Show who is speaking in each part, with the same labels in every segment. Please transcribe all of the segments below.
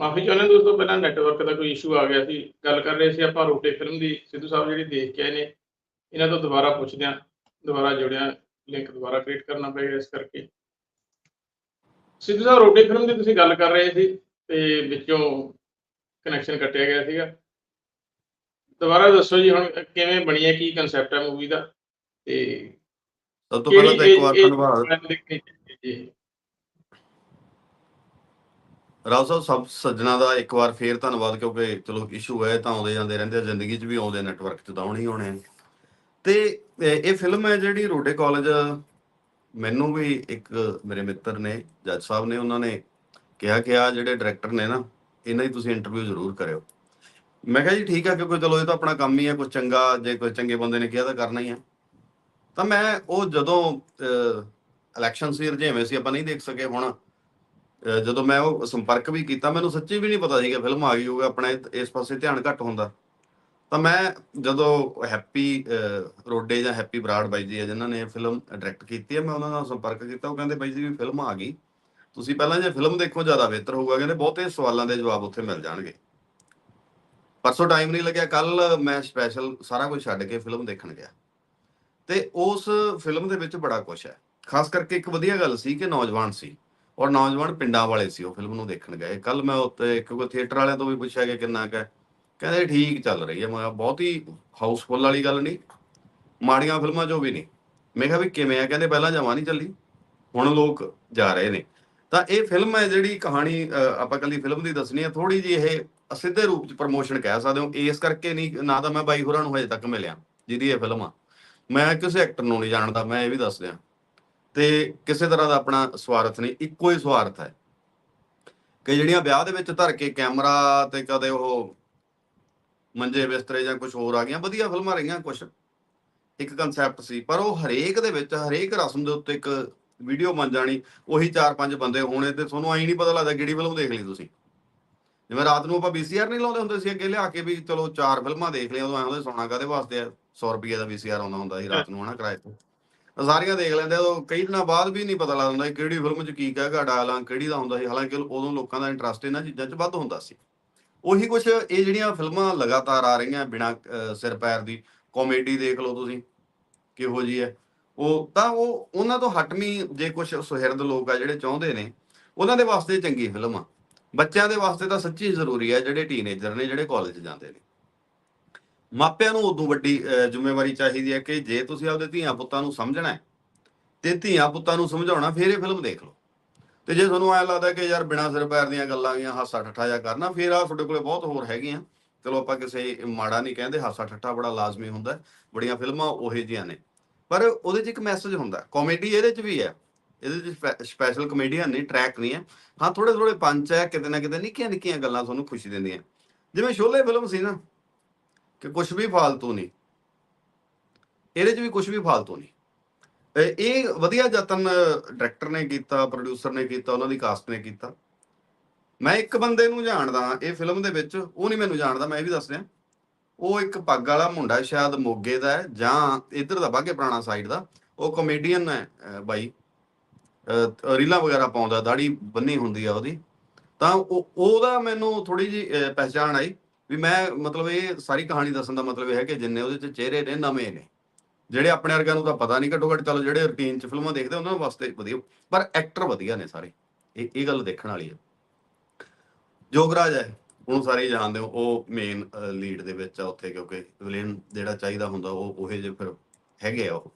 Speaker 1: ਮਾਫੀ ਚਾਹੁੰਦੇ ਹਾਂ ਦੋਸਤੋ ਪਹਿਲਾਂ ਨੈਟਵਰਕ ਦਾ ਕੋਈ ਇਸ਼ੂ ਆ ਗਿਆ ਸੀ। ਗੱਲ ਕਰ ਰਹੇ ਸੀ ਆਪਾਂ ਰੋਟੇ ਫਿਲਮ ਦੀ। ਸਿੱਧੂ ਸਾਹਿਬ ਜਿਹੜੀ ਦੇਖ ਕੇ ਆਏ ਨੇ ਇਹਨਾਂ ਤੋਂ ਦੁਬਾਰਾ ਪੁੱਛਦੇ ਹਾਂ। ਦੁਬਾਰਾ ਜੁੜਿਆ ਲਿੰਕ ਦੁਬਾਰਾ ਕ੍ਰੀਏਟ ਕਰਨਾ ਪਏਗਾ ਇਸ ਕਰਕੇ। ਸਿੱਧੂ ਸਾਹਿਬ ਰੋਟੇ ਫਿਲਮ ਦੀ ਤੁਸੀਂ ਗੱਲ ਕਰ ਰਹੇ ਸੀ ਤੇ ਵਿੱਚੋਂ ਕਨੈਕਸ਼ਨ ਕੱਟਿਆ ਗਿਆ ਸੀਗਾ। ਦੁਬਾਰਾ ਦੱਸੋ ਜੀ ਹੁਣ ਕਿਵੇਂ ਬਣੀ ਹੈ ਕੀ ਕਨਸੈਪਟ ਹੈ ਮੂਵੀ ਦਾ? ਤੇ
Speaker 2: ਸਭ ਤੋਂ ਪਹਿਲਾਂ ਤਾਂ ਇੱਕ ਵਾਰ ਧੰਨਵਾਦ।
Speaker 1: ਕਿਹੜੀ
Speaker 2: ਰਾਓ ਸਾਹਿਬ, ਸਭ ਸੱਜਣਾ ਦਾ ਇੱਕ ਵਾਰ ਫੇਰ ਧੰਨਵਾਦ, ਕਿਉਂਕਿ ਚਲੋ ਇਸ਼ੂ ਹੈ, ਤਾਂ ਆਉਂਦੇ ਜਾਂਦੇ ਰਹਿੰਦੇ ਆ, ਜ਼ਿੰਦਗੀ 'ਚ ਵੀ ਆਉਂਦੇ ਨੈਟਵਰਕ 'ਚ ਤਾਂ ਆਉਣੇ ਹੀ ਹੋਣੇ ਆ। ਤੇ, ਇਹ ਫਿਲਮ ਹੈ ਜਿਹੜੀ ਰੋਡੇ ਕਾਲਜ, ਮੈਨੂੰ ਵੀ ਇੱਕ ਮੇਰੇ ਮਿੱਤਰ ਨੇ, ਜੱਜ ਸਾਹਿਬ ਨੇ, ਉਹਨਾਂ ਨੇ ਕਿਹਾ ਕਿ ਆ ਜਿਹੜੇ ਡਾਇਰੈਕਟਰ ਨੇ ਨਾ, ਇਹਨਾਂ ਦੀ ਤੁਸੀਂ ਇੰਟਰਵਿਊ ਜ਼ਰੂਰ ਕਰਿਓ ਮੈਂ ਕਿਹਾ ਜੀ, ਠੀਕ ਹੈ ਕਿਉਂਕਿ ਚਲੋ ਇਹ ਤਾਂ ਆਪਣਾ ਕੰਮ ਹੀ ਹੈ ਕੁਝ ਚੰਗਾ, ਜੇ ਕੋਈ ਚੰਗੇ ਬੰਦੇ ਨੇ ਕਿਹਾ ਤਾਂ ਕਰਨਾ ਹੀ ਹੈ ਤਾਂ ਮੈਂ ਉਹ ਜਦੋਂ ਇਲੈਕਸ਼ਨ ਸੀ ਰਜੇਵੇਂ ਸੀ, ਆਪਾਂ ਨਹੀਂ ਦੇਖ ਸਕੇ ਹੁਣ ਜਦੋਂ ਮੈਂ ਉਹ ਸੰਪਰਕ ਵੀ ਕੀਤਾ, ਮੈਨੂੰ ਸੱਚੀ ਵੀ ਨਹੀਂ ਪਤਾ ਸੀ ਕਿ ਫਿਲਮ ਆ ਗਈ ਹੋਵੇ, ਆਪਣਾ ਇਸ ਪਾਸੇ ਧਿਆਨ ਘੱਟ ਹੁੰਦਾ। ਤਾਂ ਮੈਂ ਜਦੋਂ ਹੈਪੀ ਰੋਡੇ ਜਾਂ ਹੈਪੀ ਬਰਾੜ ਬਾਈ ਜੀ ਆ, ਜਿਨ੍ਹਾਂ ਨੇ ਫਿਲਮ ਡਾਇਰੈਕਟ ਕੀਤੀ ਹੈ ਮੈਂ ਉਹਨਾਂ ਨਾਲ ਸੰਪਰਕ ਕੀਤਾ। ਉਹ ਕਹਿੰਦੇ, ਬਾਈ ਜੀ, ਵੀ ਫਿਲਮ ਆ ਗਈ। ਤੁਸੀਂ ਪਹਿਲਾਂ ਜੇ ਫਿਲਮ ਦੇਖੋ, ਜ਼ਿਆਦਾ ਬਿਹਤਰ ਹੋਊਗਾ। ਕਹਿੰਦੇ, ਬਹੁਤੇ ਸਵਾਲਾਂ ਦੇ ਜਵਾਬ ਉੱਥੇ ਮਿਲ ਜਾਣਗੇ। ਪਰਸੋਂ ਟਾਈਮ ਨਹੀਂ ਲੱਗਿਆ। ਕੱਲ ਮੈਂ ਸਪੈਸ਼ਲ ਸਾਰਾ ਕੁਝ ਛੱਡ ਕੇ ਫਿਲਮ ਦੇਖਣ ਗਿਆ। ਤੇ ਉਸ ਫਿਲਮ ਦੇ ਵਿੱਚ ਬੜਾ ਕੁਝ ਹੈ। ਖਾਸ ਕਰਕੇ ਇੱਕ ਵਧੀਆ ਗੱਲ ਸੀ ਕਿ ਨੌਜਵਾਨ ਸੀ। ਔਰ ਨੌਜਵਾਨ ਪਿੰਡਾਂ ਵਾਲੇ ਸੀ, ਉਹ ਫਿਲਮ ਨੂੰ ਦੇਖਣ ਗਏ। ਕੱਲ ਮੈਂ ਉੱਤੇ ਕਿਉਂਕਿ ਥੀਏਟਰ ਵਾਲਿਆਂ ਤੋਂ ਵੀ ਪੁੱਛਿਆ ਕਿ ਕਿੰਨਾ ਕੁ ਕਹਿੰਦੇ ਠੀਕ ਚੱਲ ਰਹੀ ਹੈ। ਮੈਂ ਕਿਹਾ ਬਹੁਤੀ ਹਾਊਸਫੁੱਲ ਵਾਲੀ ਗੱਲ ਨਹੀਂ, ਮਾੜੀਆਂ ਫਿਲਮਾਂ ਜੋ ਵੀ ਨਹੀਂ। ਮੈਂ ਕਿਹਾ ਵੀ ਕਿਵੇਂ ਆ? ਕਹਿੰਦੇ ਪਹਿਲਾਂ ਜਮਾ ਨਹੀਂ ਚੱਲੀ, ਹੁਣ ਲੋਕ ਜਾ ਰਹੇ ਨੇ। ਤਾਂ ਇਹ ਫਿਲਮ ਹੈ ਜਿਹੜੀ ਕਹਾਣੀ ਆਪਾਂ ਕੱਲੀ ਫਿਲਮ ਦੀ ਦੱਸਣੀ ਹੈ। ਥੋੜੀ ਜੀ ਇਹ ਸਿੱਧੇ ਰੂਪ ਚ ਪ੍ਰਮੋਸ਼ਨ ਕਹਿ ਸਕਦੇ ਹੋ। ਇਸ ਕਰਕੇ ਨਹੀਂ, ਨਾ ਤਾਂ ਮੈਂ ਬਾਈ ਹੋਰਾਂ ਨੂੰ ਹਜੇ ਤੱਕ ਮਿਲਿਆ, ਜਿਹਦੀ ਇਹ ਫਿਲਮ ਆ। ਮੈਂ ਕਿਸੇ ਐਕਟਰ ਨੂੰ ਨਹੀਂ ਜਾਣਦਾ, ਮੈਂ ਇਹ ਵੀ ਦੱਸ ਦਿਆਂ। ਤੇ ਕਿਸੇ ਤਰ੍ਹਾਂ ਦਾ ਆਪਣਾ ਸਵਾਰਥ ਨਹੀਂ, ਇੱਕੋ ਹੀ ਸਵਾਰਥ ਹੈ। ਕਿ ਜਿਹੜੀਆਂ ਵਿਆਹ ਦੇ ਵਿੱਚ ਧਰ ਕੇ ਕੈਮਰਾ ਤੇ ਕਦੇ ਉਹ ਮੰਜੇ ਬਿਸਤਰੇ ਜਾਂ ਕੁਝ ਹੋਰ ਆ ਗਈਆਂ, ਵਧੀਆ ਫਿਲਮਾਂ ਰਹੀਆਂ ਕੁਝ ਇੱਕ ਕਨਸੈਪਟ ਸੀ, ਪਰ ਉਹ ਹਰੇਕ ਦੇ ਵਿੱਚ, ਹਰੇਕ ਰਸਮ ਦੇ ਉੱਤੇ ਇੱਕ ਵੀਡੀਓ ਬਣ ਜਾਣੀ, ਉਹੀ ਚਾਰ ਪੰਜ ਬੰਦੇ ਹੋਣੇ ਤੇ ਤੁਹਾਨੂੰ ਐਂ ਨਹੀਂ ਪਤਾ ਲੱਗਦਾ ਕਿਹੜੀ ਫਿਲਮ ਦੇਖ ਲਈ ਤੁਸੀਂ। ਜਿਵੇਂ ਰਾਤ ਨੂੰ ਆਪਾਂ VCR ਨਹੀਂ ਲਾਉਂਦੇ ਹੁੰਦੇ ਸੀ ਅੱਗੇ ਲਿਆ ਕੇ ਵੀ ਚਲੋ ਚਾਰ ਫਿਲਮਾਂ ਦੇਖ ਲਈਆਂ, ਉਦੋਂ ਐਂ ਹੁੰਦੇ ਸੋਨਾ ਕਾਦੇ ਵਾਸਤੇ ਆ? 100 ਰੁਪਏ ਦਾ VCR ਆਉਂਦਾ ਹੁੰਦਾ ਸੀ ਰਾਤ ਨੂੰ, ਹਨਾ ਕਿਰਾਏ ਤੇ। ਸਾਰੀਆਂ ਦੇਖ ਲੈਂਦੇ ਉਦੋਂ ਕਈ ਦਿਨਾਂ ਬਾਅਦ ਵੀ ਨਹੀਂ ਪਤਾ ਲੱਗਦਾ ਹੁੰਦਾ ਕਿਹੜੀ ਫਿਲਮ 'ਚ ਕੀ ਕਹੇਗਾ ਡਾਇਲਾਗ ਕਿਹੜੀ ਦਾ ਹੁੰਦਾ ਸੀ। ਹਾਲਾਂਕਿ ਉਦੋਂ ਲੋਕਾਂ ਦਾ ਇੰਟਰਸਟ ਇਹਨਾਂ ਚੀਜ਼ਾਂ 'ਚ ਵੱਧ ਹੁੰਦਾ ਸੀ। ਉਹੀ ਕੁਝ ਇਹ ਜਿਹੜੀਆਂ ਫਿਲਮਾਂ ਲਗਾਤਾਰ ਆ ਰਹੀਆਂ ਬਿਨਾ ਸਿਰ ਪੈਰ ਦੀ ਕਾਮੇਡੀ ਦੇਖ ਲਓ ਤੁਸੀਂ, ਕਿਹੋ ਜੀ ਹੈ। ਉਹ ਤਾਂ ਉਹ, ਉਹਨਾਂ ਤੋਂ ਹਟਵੀਂ ਜੇ ਕੁਝ ਸੁਹਿਰਦ ਲੋਕ ਆ ਜਿਹੜੇ ਚਾਹੁੰਦੇ ਨੇ, ਉਹਨਾਂ ਦੇ ਵਾਸਤੇ ਚੰਗੀ ਫਿਲਮ ਆ। ਬੱਚਿਆਂ ਦੇ ਵਾਸਤੇ ਤਾਂ ਸੱਚੀ ਜ਼ਰੂਰੀ ਹੈ ਜਿਹੜੇ ਟੀਨੇਜਰ ਨੇ, ਜਿਹੜੇ ਕਾਲਜ ਜਾਂਦੇ ਨੇ। ਮਾਪਿਆਂ ਨੂੰ ਉਦੋਂ ਵੱਡੀ ਜ਼ਿੰਮੇਵਾਰੀ ਚਾਹੀਦੀ ਹੈ ਕਿ ਜੇ ਤੁਸੀਂ ਆਪਦੇ ਧੀਆਂ ਪੁੱਤਾਂ ਨੂੰ ਸਮਝਣਾ ਹੈ, ਤੇ ਧੀਆਂ ਪੁੱਤਾਂ ਨੂੰ ਸਮਝਾਉਣਾ, ਫਿਰ ਇਹ ਫਿਲਮ ਦੇਖ ਲਓ। ਤੇ ਜੇ ਤੁਹਾਨੂੰ ਐ ਲੱਗਦਾ ਕਿ ਯਾਰ ਬਿਨਾਂ ਸਿਰ ਪੈਰ ਦੀਆਂ ਗੱਲਾਂ ਗੀਆਂ ਹਾਸਾ ਠੱਠਾ ਜਾਂ ਕਰਨਾ, ਫਿਰ ਆ ਤੁਹਾਡੇ ਕੋਲੇ ਬਹੁਤ ਹੋਰ ਹੈਗੀਆਂ। ਚਲੋ ਆਪਾਂ ਕਿਸੇ ਮਾੜਾ ਨਹੀਂ ਕਹਿੰਦੇ, ਹਾਸਾ ਠੱਠਾ ਬੜਾ ਲਾਜ਼ਮੀ ਹੁੰਦਾ ਬੜੀਆਂ ਫਿਲਮਾਂ ਉਹੇ ਜਿਹੀਆਂ ਨੇ। ਪਰ ਉਹਦੇ 'ਚ ਇੱਕ ਮੈਸੇਜ ਹੁੰਦਾ ਕਾਮੇਡੀ ਇਹਦੇ 'ਚ ਵੀ ਹੈ। ਇਹਦੇ 'ਚ ਸਪੈਸ਼ਲ ਕਮੇਡੀਅਨ ਨਹੀਂ ਟਰੈਕ ਨਹੀਂ ਹੈ। ਹਾਂ ਥੋੜੇ ਥੋੜੇ ਪੰਚ ਹੈ, ਕਿਤੇ ਨਾ ਕਿਤੇ ਨਿੱਕੀਆਂ ਨਿੱਕੀਆਂ ਗੱਲਾਂ ਤੁਹਾਨੂੰ ਖੁਸ਼ੀ ਦਿੰਦੀਆਂ। ਜਿਵੇਂ ਸ਼ੋਲੇ ਫਿਲਮ ਸੀ ਨਾ ਕਿ ਕੁਝ ਵੀ ਫਾਲਤੂ ਨਹੀਂ। ਇਹਦੇ 'ਚ ਵੀ ਕੁਝ ਵੀ ਫਾਲਤੂ ਨਹੀਂ। ਇਹ- ਵਧੀਆ ਯਤਨ ਡਾਇਰੈਕਟਰ ਨੇ ਕੀਤਾ ਪ੍ਰੋਡਿਊਸਰ ਨੇ ਕੀਤਾ, ਉਹਨਾਂ ਦੀ ਕਾਸਟ ਨੇ ਕੀਤਾ। ਮੈਂ ਇੱਕ ਬੰਦੇ ਨੂੰ ਜਾਣਦਾ ਇਹ ਫਿਲਮ ਦੇ ਵਿੱਚ, ਉਹ ਨਹੀਂ ਮੈਨੂੰ ਜਾਣਦਾ, ਮੈਂ ਇਹ ਵੀ ਦੱਸ ਰਿਹਾ। ਉਹ ਇੱਕ ਪੱਗ ਵਾਲਾ ਮੁੰਡਾ ਸ਼ਾਇਦ ਮੋਗੇ ਦਾ ਹੈ, ਜਾਂ ਇੱਧਰ ਦਾ ਬਾਗੇ ਪੁਰਾਣਾ ਸਾਈਡ ਦਾ। ਉਹ ਕਮੇਡੀਅਨ ਹੈ ਬਾਈ। ਰੀਲਾਂ ਵਗੈਰਾ ਪਾਉਂਦਾ ਦਾੜੀ ਬੰਨੀ ਹੁੰਦੀ ਆ ਉਹਦੀ। ਤਾਂ ਉਹਦਾ ਮੈਨੂੰ ਥੋੜੀ ਜੀ ਪਹਿਚਾਣ ਆਈ। ਵੀ ਮੈਂ ਮਤਲਬ ਇਹ ਸਾਰੀ ਕਹਾਣੀ ਦੱਸਣ ਦਾ ਮਤਲਬ ਇਹ ਹੈ ਕਿ ਜਿੰਨੇ ਉਹਦੇ ਚ ਚਿਹਰੇ ਨੇ, ਨਵੇਂ ਨੇ। ਜਿਹੜੇ ਆਪਣੇ ਵਰਗਿਆਂ ਨੂੰ ਤਾਂ ਪਤਾ ਨਹੀਂ ਘੱਟੋ ਘੱਟ, ਚਲੋ ਜਿਹੜੇ ਰੂਟੀਨ ਚ ਫਿਲਮਾਂ ਦੇਖਦੇ ਉਹਨਾਂ ਵਾਸਤੇ ਵਧੀਆ। ਪਰ ਐਕਟਰ ਵਧੀਆ ਨੇ ਸਾਰੇ। ਇਹ ਇਹ ਗੱਲ ਦੇਖਣ ਵਾਲੀ ਹੈ ਜੋਗਰਾਜ ਹੈ, ਉਹਨੂੰ ਸਾਰੇ ਜਾਣਦੇ ਹੋ। ਉਹ ਮੇਨ ਲੀਡ ਦੇ ਵਿੱਚ ਆ ਉੱਥੇ, ਕਿਉਂਕਿ ਵਿਲੇਨ ਜਿਹੜਾ ਚਾਹੀਦਾ ਹੁੰਦਾ, ਉਹ, ਉਹੇ ਜੇ ਫਿਰ ਹੈਗੇ ਆ ਉਹ।